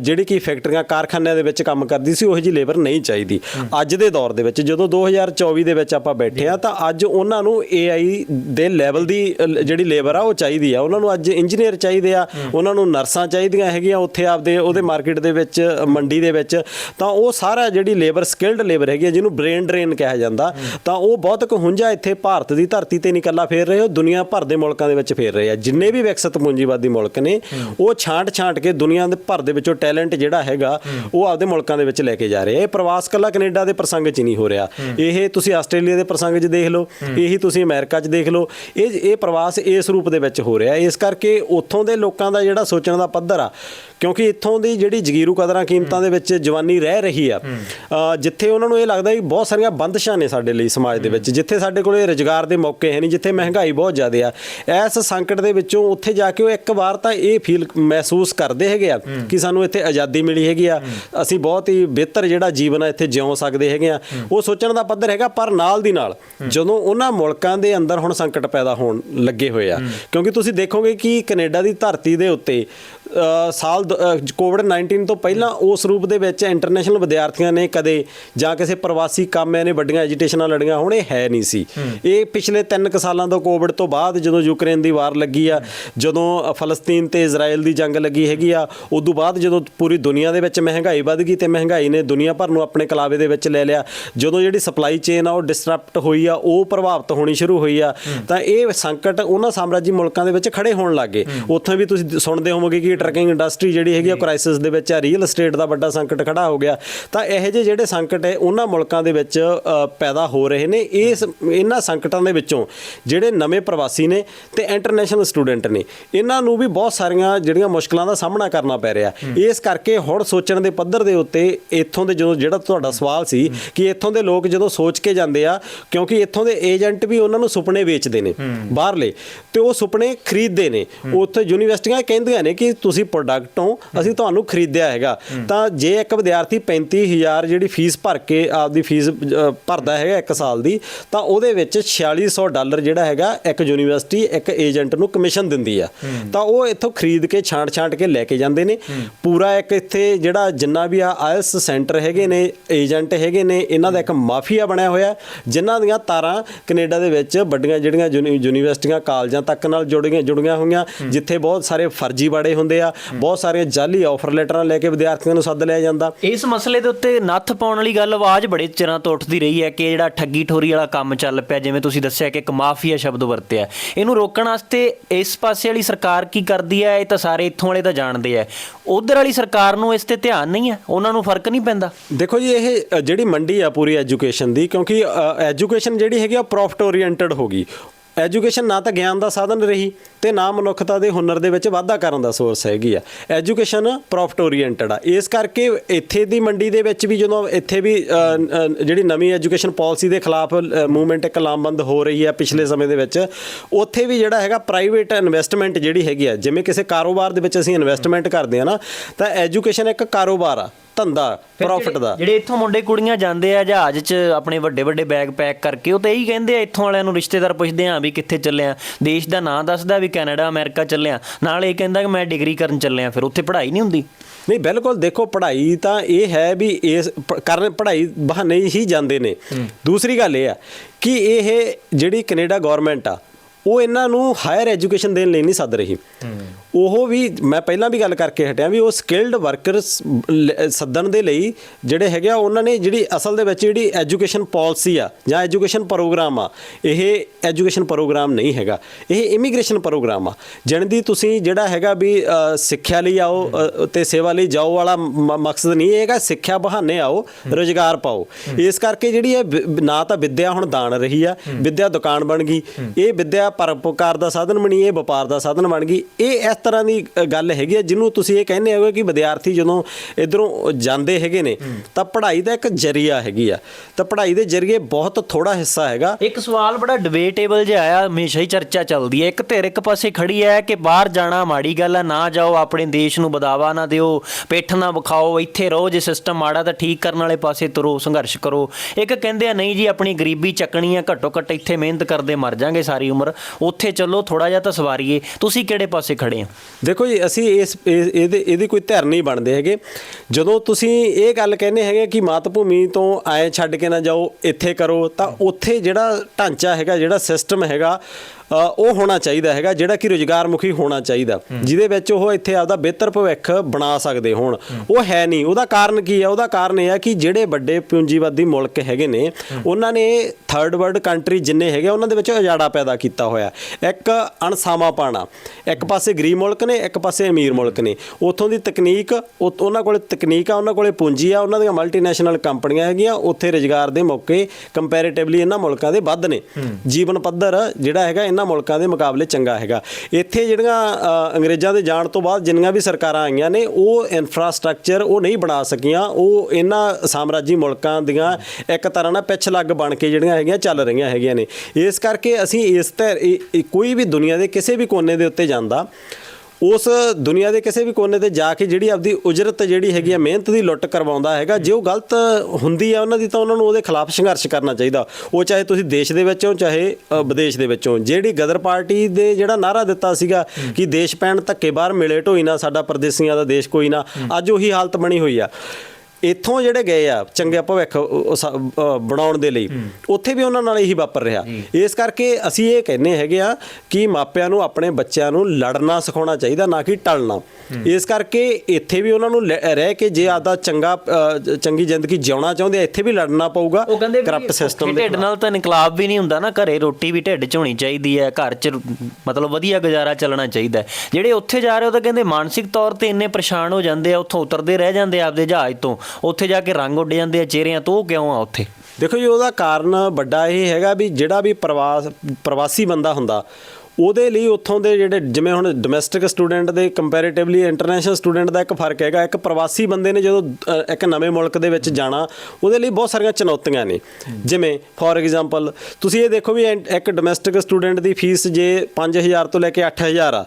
Speaker 1: ਜਿਹੜੀ ਕਿ ਫੈਕਟਰੀਆਂ ਕਾਰਖਾਨਿਆਂ ਦੇ ਵਿੱਚ ਕੰਮ ਕਰਦੀ ਸੀ ਉਹੋ ਜਿਹੀ ਲੇਬਰ ਨਹੀਂ ਚਾਹੀਦੀ। ਅੱਜ ਦੇ ਦੌਰ ਦੇ ਵਿੱਚ ਜਦੋਂ 2024 ਦੇ ਵਿੱਚ ਆਪਾਂ ਬੈਠੇ ਆ ਤਾਂ ਅੱਜ ਉਹਨਾਂ ਨੂੰ AI ਦੇ ਲੈਵਲ ਦੀ ਜਿਹੜੀ ਲੇਬਰ ਆ ਉਹ ਚਾਹੀਦੀ ਆ। ਉਹਨਾਂ ਨੂੰ ਅੱਜ ਇੰਜੀਨੀਅਰ ਚਾਹੀਦੇ ਆ ਉਹਨਾਂ ਨੂੰ ਨਰਸਾਂ ਚਾਹੀਦੀਆਂ ਹੈਗੀਆਂ ਉੱਥੇ ਆਪਦੇ ਉਹਦੇ ਮਾਰਕੀਟ ਦੇ ਵਿੱਚ ਮੰਡੀ ਦੇ ਵਿੱਚ। ਤਾਂ ਉਹ ਸਾਰਾ ਜਿਹੜੀ ਲੇਬਰ ਸਕਿਲਡ ਲੇਬਰ ਹੈਗੀ ਆ ਜਿਹਨੂੰ ਬ੍ਰੇਨ ਡਰੇਨ ਕਿਹਾ ਜਾਂਦਾ ਤਾਂ ਉਹ ਬਹੁਤ ਕੁ ਹੁੰਜਾ ਇੱਥੇ ਭਾਰਤ ਦੀ ਧਰਤੀ ਤੇ ਨਹੀਂ ਇਕੱਲਾ ਫੇਰ ਰਹੇ ਉਹ ਦੁਨੀਆ ਭਰ ਦੇ ਮੁਲਕਾਂ ਦੇ ਵਿੱਚ ਫੇਰ ਰਹੇ ਆ। ਜਿੰਨੇ ਵੀ ਵਿਕਸਿਤ ਪੂੰਜੀਵਾਦੀ ਮੁਲਕ ਨੇ, ਉਹ ਛਾਂਟ ਛਾਂਟ ਕੇ ਦੁਨੀਆ ਦੇ ਭਰ ਦੇ ਵਿੱਚੋਂ ਟੈਲੈਂਟ ਜਿਹੜਾ ਹੈਗਾ, ਉਹ ਆਪਦੇ ਮੁਲਕਾਂ ਦੇ ਵਿੱਚ ਲੈ ਕੇ ਜਾ ਰਹੇ। ਇਹ ਪ੍ਰਵਾਸ ਕੱਲਾ ਕੈਨੇਡਾ ਦੇ ਪ੍ਰਸੰਗ 'ਚ ਨਹੀਂ ਹੋ ਰਿਹਾ। ਇਹ ਤੁਸੀਂ ਆਸਟ੍ਰੇਲੀਆ ਦੇ ਪ੍ਰਸੰਗ 'ਚ ਦੇਖ ਲਓ, ਇਹੀ ਤੁਸੀਂ ਅਮਰੀਕਾ 'ਚ ਦੇਖ ਲਓ। ਇਹ ਇਹ ਪ੍ਰਵਾਸ ਇਸ ਰੂਪ ਦੇ ਵਿੱਚ ਹੋ ਰਿਹਾ। ਇਸ ਕਰਕੇ ਉੱਥੋਂ ਦੇ ਲੋਕਾਂ ਦਾ ਜਿਹੜਾ ਸੋਚਣ ਦਾ ਪੱਧਰ ਆ, ਕਿਉਂਕਿ ਇੱਥੋਂ ਦੀ ਜਿਹੜੀ ਜਗੀਰੂ ਕਦਰਾਂ ਕੀਮਤਾਂ ਦੇ ਵਿੱਚ ਜਵਾਨੀ ਰਹਿ ਰਹੀ ਆ ਜਿੱਥੇ ਉਹਨਾਂ ਨੂੰ ਇਹ ਲੱਗਦਾ ਕਿ ਬਹੁਤ ਸਾਰੀਆਂ ਬੰਦਸ਼ਾਂ ਨੇ ਸਾਡੇ ਲਈ ਸਮਾਜ ਦੇ ਵਿੱਚ, ਜਿੱਥੇ ਸਾਡੇ ਕੋਲੇ ਰੁਜ਼ਗਾਰ ਦੇ ਮੌਕੇ ਹੈ ਨਹੀਂ, ਜਿੱਥੇ ਮਹਿੰਗਾਈ ਬਹੁਤ ਜ਼ਿਆਦਾ ਆ। ਇਸ ਸੰਕਟ ਦੇ ਵਿੱਚੋਂ ਉੱਥੇ ਜਾ ਕੇ ਉਹ ਇੱਕ ਵਾਰ ਤਾਂ ਇਹ ਫੀਲ ਮਹਿਸੂਸ ਕਰਦੇ ਹੈਗੇ ਆ ਕਿ ਸਾਨੂੰ ਇੱਥੇ ਆਜ਼ਾਦੀ ਮਿਲੀ ਹੈਗੀ ਆ। ਅਸੀਂ ਬਹੁਤ ਹੀ ਬਿਹਤਰ ਜਿਹੜਾ ਜੀਵਨ ਆ ਇੱਥੇ ਜਿਉ ਸਕਦੇ ਹੈਗੇ ਆ। ਉਹ ਸੋਚਣ ਦਾ ਪੱਧਰ ਹੈਗਾ ਪਰ ਨਾਲ ਦੀ ਨਾਲ ਜਦੋਂ ਉਹਨਾਂ ਮੁਲਕਾਂ ਦੇ ਅੰਦਰ ਹੁਣ ਸੰਕਟ ਪੈਦਾ ਹੋਣ ਲੱਗੇ ਹੋਏ ਆ ਕਿਉਂਕਿ ਤੁਸੀਂ ਦੇਖੋਗੇ ਕਿ ਕੈਨੇਡਾ ਦੀ ਧਰਤੀ ਦੇ ਉੱਤੇ ਸਾਲ ਕੋਵਿਡ 19 ਤੋਂ ਪਹਿਲਾਂ ਉਸ ਰੂਪ ਦੇ ਵਿੱਚ ਇੰਟਰਨੈਸ਼ਨਲ ਵਿਦਿਆਰਥੀਆਂ ਨੇ ਕਦੇ ਜਾਂ ਕਿਸੇ ਪ੍ਰਵਾਸੀ ਕਾਮਿਆਂ ਨੇ ਵੱਡੀਆਂ ਐਜੀਟੇਸ਼ਨਾਂ ਲੜੀਆਂ ਹੁਣ ਇਹ ਹੈ ਨਹੀਂ ਸੀ। ਇਹ ਪਿਛਲੇ 3 ਕੁ ਸਾਲਾਂ ਤੋਂ ਕੋਵਿਡ ਤੋਂ ਬਾਅਦ ਜਦੋਂ ਯੂਕਰੇਨ ਦੀ ਵਾਰ ਲੱਗੀ ਆ ਜਦੋਂ ਫਲਸਤੀਨ ਤੇ ਇਜ਼ਰਾਈਲ ਦੀ ਜੰਗ ਲੱਗੀ ਹੈਗੀ ਆ ਉਦੋਂ ਬਾਅਦ ਜਦੋਂ ਪੂਰੀ ਦੁਨੀਆ ਦੇ ਵਿੱਚ ਮਹਿੰਗਾਈ ਵੱਧ ਗਈ ਤੇ ਮਹਿੰਗਾਈ ਨੇ ਦੁਨੀਆ ਭਰ ਨੂੰ ਆਪਣੇ ਕਲਾਵੇ ਦੇ ਵਿੱਚ ਲੈ ਲਿਆ ਜਦੋਂ ਜਿਹੜੀ ਸਪਲਾਈ ਚੇਨ ਆ ਉਹ ਡਿਸਟਰਪਟ ਹੋਈ ਆ ਉਹ ਪ੍ਰਭਾਵਿਤ ਹੋਣੀ ਸ਼ੁਰੂ ਹੋਈ ਆ ਤਾਂ ਇਹ ਸੰਕਟ ਉਹਨਾਂ ਸਾਮਰਾਜੀ ਮੁਲਕਾਂ ਦੇ ਵਿੱਚ ਖੜੇ ਹੋਣ ਲੱਗੇ ਉੱਥੇ ਵੀ ਤੁਸੀਂ ਸੁਣਦੇ ਹੋਵੋਗੇ ਕਿ ਟਰਕਿੰਗ ਇੰਡਸਟਰੀ ਜਿਹੜੀ ਹੈਗੀ ਆ ਕ੍ਰਾਈਸਿਸ ਦੇ ਵਿੱਚ ਆ ਰੀਅਲ ਏਸਟੇਟ ਦਾ ਵੱਡਾ ਸੰਕਟ ਖੜਾ ਹੋ ਗਿਆ। ਤਾਂ ਇਹੋ ਜਿਹੇ ਜਿਹੜੇ ਸੰਕਟ ਹੈ ਉਹਨਾਂ ਮੁਲਕਾਂ ਦੇ ਵਿੱਚ ਪੈਦਾ ਹੋ ਰਹੇ ਨੇ। ਇਸ ਇਹਨਾਂ ਸੰਕਟਾਂ ਦੇ ਵਿੱਚੋਂ ਜਿਹੜੇ ਨਵੇਂ ਪ੍ਰਵਾਸੀ ਨੇ ਤੇ ਇੰਟਰਨੈਸ਼ਨਲ ਸਟੂਡੈਂਟ ਨੇ ਇਹਨਾਂ ਨੂੰ ਵੀ ਬਹੁਤ ਸਾਰੀਆਂ ਜਿਹੜੀਆਂ ਮੁਸ਼ਕਲਾਂ ਦਾ ਸਾਹਮਣਾ ਕਰਨਾ ਪੈ ਰਿਹਾ। ਇਸ ਕਰਕੇ ਹੁਣ ਸੋਚਣ ਦੇ ਪੱਧਰ ਦੇ ਉੱਤੇ ਇੱਥੋਂ ਦੇ ਜਦੋਂ ਜਿਹੜਾ ਤੁਹਾਡਾ ਸਵਾਲ ਸੀ ਕਿ ਇੱਥੋਂ ਦੇ ਲੋਕ ਜਦੋਂ ਸੋਚ ਕੇ ਜਾਂਦੇ ਆ ਕਿਉਂਕਿ ਇੱਥੋਂ ਦੇ ਏਜੰਟ ਵੀ ਉਹਨਾਂ ਨੂੰ ਸੁਪਨੇ ਵੇਚਦੇ ਨੇ ਬਾਹਰਲੇ ਤੇ ਉਹ ਸੁਪਨੇ ਖਰੀਦਦੇ ਨੇ। ਉੱਥੇ ਯੂਨੀਵਰਸਿਟੀਆਂ ਕਹਿੰਦੀਆਂ ਨੇ ਕਿ ਤੁਸੀਂ ਪ੍ਰੋਡਕਟ ਹੋ ਅਸੀਂ ਤੁਹਾਨੂੰ ਖਰੀਦਿਆ ਹੈਗਾ। ਤਾਂ ਜੇ ਇੱਕ ਵਿਦਿਆਰਥੀ 35000 ਜਿਹੜੀ ਫੀਸ ਭਰ ਕੇ ਆਪਦੀ ਫੀਸ ਭਰਦਾ ਹੈਗਾ ਇੱਕ ਸਾਲ ਦੀ ਤਾਂ ਉਹਦੇ ਵਿੱਚ 4600 ਡਾਲਰ ਜਿਹੜਾ ਹੈਗਾ ਇੱਕ ਯੂਨੀਵਰਸਿਟੀ ਇੱਕ ਏਜੰਟ ਨੂੰ ਕਮਿਸ਼ਨ ਦਿੰਦੀ ਆ। ਤਾਂ ਉਹ ਇੱਥੋਂ ਖਰੀਦ ਕੇ ਛਾਂਟ-ਛਾਂਟ ਕੇ ਲੈ ਕੇ ਜਾਂਦੇ ਨੇ। ਪੂਰਾ ਇੱਕ ਇੱਥੇ ਜਿਹੜਾ ਜਿੰਨਾ ਵੀ ਆ ਆਇਲਸ ਸੈਂਟਰ ਹੈਗੇ ਨੇ ਏਜੰਟ ਹੈਗੇ ਨੇ ਇਹਨਾਂ ਦਾ ਇੱਕ ਮਾਫੀਆ ਬਣਿਆ ਹੋਇਆ ਜਿਨ੍ਹਾਂ ਦੀਆਂ ਤਾਰਾਂ ਕੈਨੇਡਾ ਦੇ ਵਿੱਚ ਵੱਡੀਆਂ ਜਿਹੜੀਆਂ ਯੂਨੀ- ਯੂਨੀਵਰਸਿਟੀਆਂ ਕਾਲਜਾਂ ਤੱਕ ਨਾਲ ਜੁੜੀਆਂ ਜੁੜੀਆਂ ਹੋਈਆਂ ਜਿੱਥੇ ਬਹੁਤ ਸਾਰੇ ਫਰਜ਼ੀ ਬਾੜੇ ਹੁੰਦੇ ਆ ਬਹੁਤ ਸਾਰੇ ਜਾਲੀ ਆਫਰ ਲੈਟਰਾਂ ਲੈ ਕੇ ਵਿਦਿਆਰਥੀਆਂ ਨੂੰ ਸੱਦ ਲਿਆ ਜਾਂਦਾ।
Speaker 2: ਇਸ ਮਸਲੇ ਦੇ ਉੱਤੇ ਨੱਥ ਪਾਉਣ ਵਾਲੀ ਗੱਲ ਆਵਾਜ਼ ਬੜੇ ਚਿਰਾਂ ਤੋਂ ਉੱਠਦੀ ਰਹੀ ਹੈ ਕਿ ਜਿਹੜਾ ਠੱਗੀ ਠੋਰੀ ਵਾਲਾ ਕੰਮ ਚੱਲ ਪਿਆ ਜਿਵੇਂ ਤੁਸੀਂ ਦੱਸਿਆ ਕਿ ਇੱਕ ਮਾਫੀਆ ਸ਼ਬਦ ਵਰਤਿਆ। ਇਹਨੂੰ ਰੋਕਣ ਵਾਸਤੇ ਇਸ ਪਾਸੇ ਵਾਲੀ ਸਰਕਾਰ ਕੀ ਕਰਦੀ ਹੈ? ਇਹ ਤਾਂ ਸਾਰੇ ਇੱਥੋਂ ਵਾਲੇ ਤਾਂ ਜਾਣਦੇ ਆ। ਉਧਰ ਵਾਲੀ ਸਰਕਾਰ ਨੂੰ ਇਸ ਤੇ ਧਿਆਨ ਨਹੀਂ ਹੈ? ਉਹਨਾਂ ਨੂੰ ਫ਼ਰਕ ਨਹੀਂ ਪੈਂਦਾ?
Speaker 1: ਦੇਖੋ ਜੀ ਇਹ ਜਿਹੜੀ ਮੰਡੀ ਆ ਪੂਰੀ ਐਜੂਕੇਸ਼ਨ ਦੀ ਕਿਉਂਕਿ ਐਜੂਕੇਸ਼ਨ ਜਿਹੜੀ ਹੈਗੀ ਆ ਪ੍ਰੋਫਿਟ ਓਰੀਐਂਟਡ ਹੋ ਗਈ। ਐਜੂਕੇਸ਼ਨ ਨਾ ਤਾਂ ਗਿਆਨ ਦਾ ਸਾਧਨ ਰਹੀ ਤੇ ਨਾ ਮਨੁੱਖਤਾ ਦੇ ਹੁਨਰ ਦੇ ਵਿੱਚ ਵਾਧਾ ਕਰਨ ਦਾ ਸੋਰਸ ਹੈਗੀ ਆ। ਐਜੂਕੇਸ਼ਨ ਪ੍ਰੋਫਿਟ ਓਰੀਐਂਟਡ ਆ। ਇਸ ਕਰਕੇ ਇੱਥੇ ਦੀ ਮੰਡੀ ਦੇ ਵਿੱਚ ਵੀ ਜਦੋਂ ਇੱਥੇ ਵੀ ਜਿਹੜੀ ਨਵੀਂ ਐਜੂਕੇਸ਼ਨ ਪਾਲਿਸੀ ਦੇ ਖਿਲਾਫ ਮੂਵਮੈਂਟ ਇੱਕ ਲਾਮਬੰਦ ਹੋ ਰਹੀ ਆ ਪਿਛਲੇ ਸਮੇਂ ਦੇ ਵਿੱਚ ਉੱਥੇ ਵੀ ਜਿਹੜਾ ਹੈਗਾ ਪ੍ਰਾਈਵੇਟ ਇਨਵੈਸਟਮੈਂਟ ਜਿਹੜੀ ਹੈਗੀ ਆ ਜਿਵੇਂ ਕਿਸੇ ਕਾਰੋਬਾਰ ਦੇ ਵਿੱਚ ਅਸੀਂ ਇਨਵੈਸਟਮੈਂਟ ਕਰਦੇ ਆ ਨਾ ਤਾਂ ਐਜੂਕੇਸ਼ਨ ਇੱਕ ਕਾਰੋਬਾਰ ਆ ਧੰਦਾ ਪ੍ਰੋਫਿਟ ਦਾ।
Speaker 2: ਜਿਹੜੇ ਇੱਥੋਂ ਮੁੰਡੇ ਕੁੜੀਆਂ ਜਾਂਦੇ ਆ ਜਹਾਜ਼ 'ਚ ਆਪਣੇ ਵੱਡੇ ਵੱਡੇ ਬੈਗ ਪੈਕ ਕਰਕੇ ਉਹ ਤਾਂ ਇਹੀ ਕਹਿੰਦੇ ਆ ਇੱਥੋਂ ਵਾਲਿਆਂ ਨੂੰ ਰਿਸ਼ਤੇਦਾਰ ਪੁੱਛਦੇ ਆ ਵੀ ਕਿੱਥੇ ਚੱਲੇ ਆ ਦੇਸ਼ ਦਾ ਨਾਂ ਦੱਸਦਾ ਵੀ ਕੈਨੇਡਾ ਅਮਰੀਕਾ ਚੱਲੇ ਆ ਨਾਲ ਇਹ ਕਹਿੰਦਾ ਕਿ ਮੈਂ ਡਿਗਰੀ ਕਰਨ ਚੱਲੇ ਆ ਫਿਰ ਉੱਥੇ ਪੜ੍ਹਾਈ ਨਹੀਂ ਹੁੰਦੀ।
Speaker 1: ਨਹੀਂ ਬਿਲਕੁਲ ਦੇਖੋ ਪੜ੍ਹਾਈ ਤਾਂ ਇਹ ਹੈ ਵੀ ਇਸ ਕਰਨ ਪੜ੍ਹਾਈ ਬਹਾਨੇ ਹੀ ਜਾਂਦੇ ਨੇ। ਦੂਸਰੀ ਗੱਲ ਇਹ ਆ ਕਿ ਇਹ ਜਿਹੜੀ ਕੈਨੇਡਾ ਗਵਰਨਮੈਂਟ ਆ ਉਹ ਇਹਨਾਂ ਨੂੰ ਹਾਇਰ ਐਜੂਕੇਸ਼ਨ ਦੇਣ ਲਈ ਨਹੀਂ ਸੱਦ ਰਹੀ। ਉਹ ਵੀ ਮੈਂ ਪਹਿਲਾਂ ਵੀ ਗੱਲ ਕਰਕੇ ਹਟਿਆ ਵੀ ਉਹ ਸਕਿਲਡ ਵਰਕਰਸ ਸੱਦਣ ਦੇ ਲਈ ਜਿਹੜੇ ਹੈਗੇ ਆ ਉਹਨਾਂ ਨੇ ਜਿਹੜੀ ਅਸਲ ਦੇ ਵਿੱਚ ਜਿਹੜੀ ਐਜੂਕੇਸ਼ਨ ਪਾਲਿਸੀ ਆ ਜਾਂ ਐਜੂਕੇਸ਼ਨ ਪ੍ਰੋਗਰਾਮ ਆ ਇਹ ਐਜੂਕੇਸ਼ਨ ਪ੍ਰੋਗਰਾਮ ਨਹੀਂ ਹੈਗਾ। ਇਹ ਇਮੀਗ੍ਰੇਸ਼ਨ ਪ੍ਰੋਗਰਾਮ ਆ। ਜਿਹਨ ਤੁਸੀਂ ਜਿਹੜਾ ਹੈਗਾ ਵੀ ਸਿੱਖਿਆ ਲਈ ਆਓ ਅ, ਤੇ ਸੇਵਾ ਲਈ ਜਾਓ ਵਾਲਾ ਮ- ਮਕਸਦ ਨਹੀਂ ਹੈਗਾ ਸਿੱਖਿਆ ਬਹਾਨੇ ਆਓ ਰੋਜ਼ਗਾਰ ਪਾਓ। ਇਸ ਕਰਕੇ ਜਿਹੜੀ ਇਹ ਵਿ- ਨਾ ਤਾਂ ਵਿੱਦਿਆ ਹੁਣ ਦਾਨ ਰਹੀ ਆ ਵਿੱਦਿਆ ਦੁਕਾਨ ਬਣ ਗਈ। ਇਹ ਵਿੱਦਿਆ ਪਰਪਕਾਰ ਦਾ ਸਾਧਨ ਬਣੀ ਇਹ ਵਪਾਰ ਦਾ ਸਾਧਨ ਬਣ ਗਈ। ਇਹ ਇਸ ਤਰ੍ਹਾਂ ਦੀ ਗੱਲ ਹੈਗੀ ਆ ਜਿਹਨੂੰ ਤੁਸੀਂ ਇਹ ਕਹਿੰਦੇ ਹੋ ਕਿ ਵਿਦਿਆਰਥੀ ਜਦੋਂ ਇਧਰੋਂ ਜਾਂਦੇ ਹੈਗੇ ਨੇ ਤਾਂ ਪੜ੍ਹਾਈ ਦਾ ਇੱਕ ਜਰੀਆ ਹੈਗੀ ਆ। ਤਾਂ ਪੜ੍ਹਾਈ ਦੇ ਜਰੀਏ ਬਹੁਤ ਥੋੜਾ ਹਿੱਸਾ ਹੈਗਾ।
Speaker 2: ਇੱਕ ਸਵਾਲ ਬੜਾ ਡਿਬੇਟੇਬਲ ਜਿਹਾ ਆਇਆ ਹਮੇਸ਼ਾ ਹੀ ਚਰਚਾ ਚੱਲਦੀ ਹੈ। ਇੱਕ ਧਿਰ ਇੱਕ ਪਾਸੇ ਖੜੀ ਹੈ ਕਿ ਬਾਹਰ ਜਾਣਾ ਮਾੜੀ ਗੱਲ ਹੈ ਨਾ ਜਾਓ ਆਪਣੇ ਦੇਸ਼ ਨੂੰ ਬਦਾਵਾ ਨਾ ਦਿਓ ਪਿੱਠ ਨਾ ਵਿਖਾਓ ਇੱਥੇ ਰਹੋ ਜੇ ਸਿਸਟਮ ਮਾੜਾ ਤਾਂ ਠੀਕ ਕਰਨ ਵਾਲੇ ਪਾਸੇ ਤੁਰੋ ਸੰਘਰਸ਼ ਕਰੋ। ਇੱਕ ਕਹਿੰਦੇ ਆ ਨਹੀਂ ਜੀ ਆਪਣੀ ਗਰੀਬੀ ਚੱਕਣੀ ਆ ਘੱਟੋ ਘੱਟ ਇੱਥੇ ਮਿਹਨਤ ਕਰਦੇ ਮਰ ਜਾਾਂਗੇ ਸਾਰੀ ਉਮਰ। ਉੱਥੇ ਚੱਲੋ ਥੋੜਾ ਜਿਹਾ ਤਾਂ ਸਵਾਰੀਏ। ਤੁਸੀਂ ਕਿਹੜੇ ਪਾਸੇ ਖੜੇ ਆ
Speaker 1: ਦੇਖੋ ਜੀ, ਅਸੀਂ ਇਸ ਇਹ- ਇਹਦੇ ਇਹਦੀ ਕੋਈ ਧਿਰ ਨਹੀਂ ਬਣਦੇ ਹੈਗੇ। ਜਦੋਂ ਤੁਸੀਂ ਇਹ ਗੱਲ ਕਹਿੰਦੇ ਹੈਗੇ ਕਿ ਮਾਤ ਭੂਮੀ ਤੋਂ ਆਏ ਛੱਡ ਕੇ ਨਾ ਜਾਓ, ਇੱਥੇ ਕਰੋ, ਤਾਂ ਉੱਥੇ ਜਿਹੜਾ ਢਾਂਚਾ ਹੈਗਾ, ਜਿਹੜਾ ਸਿਸਟਮ ਹੈਗਾ ਉਹ ਹੋਣਾ ਚਾਹੀਦਾ ਹੈਗਾ ਜਿਹੜਾ ਕਿ ਰੁਜ਼ਗਾਰ ਮੁਖੀ ਹੋਣਾ ਚਾਹੀਦਾ। ਜਿਹਦੇ ਵਿੱਚ ਉਹ ਇੱਥੇ ਆਪਦਾ ਬਿਹਤਰ ਭਵਿੱਖ ਬਣਾ ਸਕਦੇ ਹੋਣ। ਉਹ ਹੈ ਨਹੀਂ। ਉਹਦਾ ਕਾਰਨ ਕੀ ਹੈ? ਉਹਦਾ ਕਾਰਨ ਇਹ ਹੈ ਕਿ ਜਿਹੜੇ ਵੱਡੇ ਪੂੰਜੀਵਾਦੀ ਮੁਲਕ ਹੈਗੇ ਨੇ ਉਹਨਾਂ ਨੇ ਥਰਡ ਵਰਲਡ ਕੰਟਰੀ ਜਿੰਨੇ ਹੈਗੇ ਉਹਨਾਂ ਦੇ ਵਿੱਚ ਉਜਾੜਾ ਪੈਦਾ ਕੀਤਾ ਹੋਇਆ ਇੱਕ ਅਣਸਾਮਾ ਪਾਣਾ। ਇੱਕ ਪਾਸੇ ਗਰੀਬ ਮੁਲਕ ਨੇ ਇੱਕ ਪਾਸੇ ਅਮੀਰ ਮੁਲਕ ਨੇ। ਉਥੋਂ ਦੀ ਤਕਨੀਕ ਉਹ- ਉਹਨਾਂ ਕੋਲੇ ਤਕਨੀਕ ਆ ਉਹਨਾਂ ਕੋਲੇ ਪੂੰਜੀ ਆ ਉਹਨਾਂ ਦੀਆਂ ਮਲਟੀਨੈਸ਼ਨਲ ਕੰਪਨੀਆਂ ਹੈਗੀਆਂ ਉੱਥੇ ਰੁਜ਼ਗਾਰ ਦੇ ਮੌਕੇ ਕੰਪੈਰੀਟਿਵਲੀ ਇਹਨਾਂ ਮੁਲਕਾਂ ਦੇ ਵੱਧ ਨੇ। ਜੀਵਨ ਪੱਧਰ ਜਿਹੜਾ ਹੈਗਾ ਇਹਨਾਂ ਮੁਲਕਾਂ ਦੇ ਮੁਕਾਬਲੇ ਚੰਗਾ ਹੈਗਾ। ਇੱਥੇ ਜਿਹੜੀਆਂ ਅੰਗਰੇਜ਼ਾਂ ਦੇ ਜਾਣ ਤੋਂ ਬਾਅਦ ਜਿੰਨੀਆਂ ਵੀ ਸਰਕਾਰਾਂ ਆਈਆਂ ਨੇ, ਉਹ ਇਨਫਰਾਸਟ੍ਰਕਚਰ ਉਹ ਨਹੀਂ ਬਣਾ ਸਕੀਆਂ। ਉਹ ਇਹਨਾਂ ਸਾਮਰਾਜੀ ਮੁਲਕਾਂ ਦੀਆਂ ਇੱਕ ਤਰ੍ਹਾਂ ਨਾਲ ਪਿੱਛ ਲੱਗ ਬਣ ਕੇ ਜਿਹੜੀਆਂ ਹੈਗੀਆਂ, ਚੱਲ ਰਹੀਆਂ ਹੈਗੀਆਂ ਨੇ। ਇਸ ਕਰਕੇ ਅਸੀਂ ਇਸ ਤੇ ਕੋਈ ਵੀ ਦੁਨੀਆ ਦੇ ਕਿਸੇ ਵੀ ਕੋਨੇ ਦੇ ਉੱਤੇ ਜਾਂਦਾ ਉਸ ਦੁਨੀਆ ਦੇ ਕਿਸੇ ਵੀ ਕੋਨੇ ਤੇ ਜਾ ਕੇ ਜਿਹੜੀ ਆਪਦੀ ਉਜਰਤ ਜਿਹੜੀ ਹੈਗੀ ਆ ਮਿਹਨਤ ਦੀ ਲੁੱਟ ਕਰਵਾਉਂਦਾ ਹੈਗਾ, ਜੇ ਉਹ ਗਲਤ ਹੁੰਦੀ ਆ ਉਹਨਾਂ ਦੀ ਤਾਂ ਉਹਨਾਂ ਨੂੰ ਉਹਦੇ ਖਿਲਾਫ ਸੰਘਰਸ਼ ਕਰਨਾ ਚਾਹੀਦਾ। ਉਹ ਚਾਹੇ ਤੁਸੀਂ ਦੇਸ਼ ਦੇ ਵਿੱਚੋਂ ਚਾਹੇ ਵਿਦੇਸ਼ ਦੇ ਵਿੱਚੋਂ ਜਿਹੜੀ ਗਦਰ ਪਾਰਟੀ ਦੇ ਜਿਹੜਾ ਨਾਰਾ ਦਿੱਤਾ ਸੀਗਾ ਕਿ ਦੇਸ਼ ਪੈਣ ਧੱਕੇ ਬਾਹਰ ਮਿਲੇ ਢੋਈ ਨਾ, ਸਾਡਾ ਪਰਦੇਸੀਆਂ ਦਾ ਦੇਸ਼ ਕੋਈ ਨਾ, ਅੱਜ ਉਹੀ ਹਾਲਤ ਬਣੀ ਹੋਈ ਆ। ਇੱਥੋਂ ਜਿਹੜੇ ਗਏ ਆ ਚੰਗੇ ਭਵਿੱਖ ਬਣਾਉਣ ਦੇ ਲਈ ਉੱਥੇ ਵੀ ਉਹਨਾਂ ਨਾਲ ਇਹੀ ਵਾਪਰ ਰਿਹਾ। ਇਸ ਕਰਕੇ ਅਸੀਂ ਇਹ ਕਹਿੰਦੇ ਹੈਗੇ ਆ ਕਿ ਮਾਪਿਆਂ ਨੂੰ ਆਪਣੇ ਬੱਚਿਆਂ ਨੂੰ ਲੜਨਾ ਸਿਖਾਉਣਾ ਚਾਹੀਦਾ ਨਾ ਕਿ ਟਲਣਾ। ਇਸ ਕਰਕੇ ਇੱਥੇ ਵੀ ਉਹਨਾਂ ਨੂੰ ਰਹਿ ਕੇ ਜੇ ਆਦਾ ਚੰਗਾ ਚੰਗੀ ਜ਼ਿੰਦਗੀ ਜਿਉਣਾ ਚਾਹੁੰਦੇ ਆ ਇੱਥੇ ਵੀ ਲੜਨਾ ਪਊਗਾ। ਕਰਪਟ ਸਿਸਟਮ ਦੇ
Speaker 2: ਢਿੱਡ ਨਾਲ ਤਾਂ ਇਨਕਲਾਬ ਵੀ ਨਹੀਂ ਹੁੰਦਾ ਨਾ ਘਰੇ ਰੋਟੀ ਵੀ ਢਿੱਡ 'ਚ ਹੋਣੀ ਚਾਹੀਦੀ ਹੈ ਘਰ 'ਚ ਮਤਲਬ ਵਧੀਆ ਗੁਜ਼ਾਰਾ ਚੱਲਣਾ ਚਾਹੀਦਾ। ਜਿਹੜੇ ਉੱਥੇ ਜਾ ਰਹੇ ਉਹ ਤਾਂ ਕਹਿੰਦੇ ਮਾਨਸਿਕ ਤੌਰ ਤੇ ਇੰਨੇ ਪਰੇਸ਼ਾਨ ਹੋ ਜਾਂਦੇ ਆ ਉੱਥੋਂ ਉਤਰਦੇ ਰਹਿ ਜਾਂਦੇ ਆ ਆਪਦੇ ਜਹਾਜ਼ ਤੋਂ। ਉੱਥੇ ਜਾ ਕੇ ਰੰਗ ਉੱਡ ਜਾਂਦੇ ਆ ਚਿਹਰਿਆਂ ਤੋਂ, ਉਹ ਕਿਉਂ ਆ ਉੱਥੇ?
Speaker 1: ਦੇਖੋ ਜੀ, ਉਹਦਾ ਕਾਰਨ ਵੱਡਾ ਇਹ ਹੈਗਾ ਵੀ ਜਿਹੜਾ ਵੀ ਪ੍ਰਵਾਸ, ਪ੍ਰਵਾਸੀ ਬੰਦਾ ਹੁੰਦਾ ਉਹਦੇ ਲਈ ਉੱਥੋਂ ਦੇ ਜਿਹੜੇ ਜਿਵੇਂ ਹੁਣ ਡੋਮੈਸਟਿਕ ਸਟੂਡੈਂਟ ਦੇ ਕੰਪੈਰੀਟਿਵਲੀ ਇੰਟਰਨੈਸ਼ਨਲ ਸਟੂਡੈਂਟ ਦਾ ਇੱਕ ਫ਼ਰਕ ਹੈਗਾ, ਇੱਕ ਪ੍ਰਵਾਸੀ ਬੰਦੇ ਨੇ ਜਦੋਂ ਇੱਕ ਨਵੇਂ ਮੁਲਕ ਦੇ ਵਿੱਚ ਜਾਣਾ, ਉਹਦੇ ਲਈ ਬਹੁਤ ਸਾਰੀਆਂ ਚੁਣੌਤੀਆਂ ਨੇ। ਜਿਵੇਂ ਫੋਰ ਐਗਜ਼ਾਮਪਲ ਤੁਸੀਂ ਇਹ ਦੇਖੋ ਵੀ ਐਂ- ਇੱਕ ਡੋਮੈਸਟਿਕ ਸਟੂਡੈਂਟ ਦੀ ਫੀਸ ਜੇ 5000 ਤੋਂ ਲੈ ਕੇ 8000 ਆ,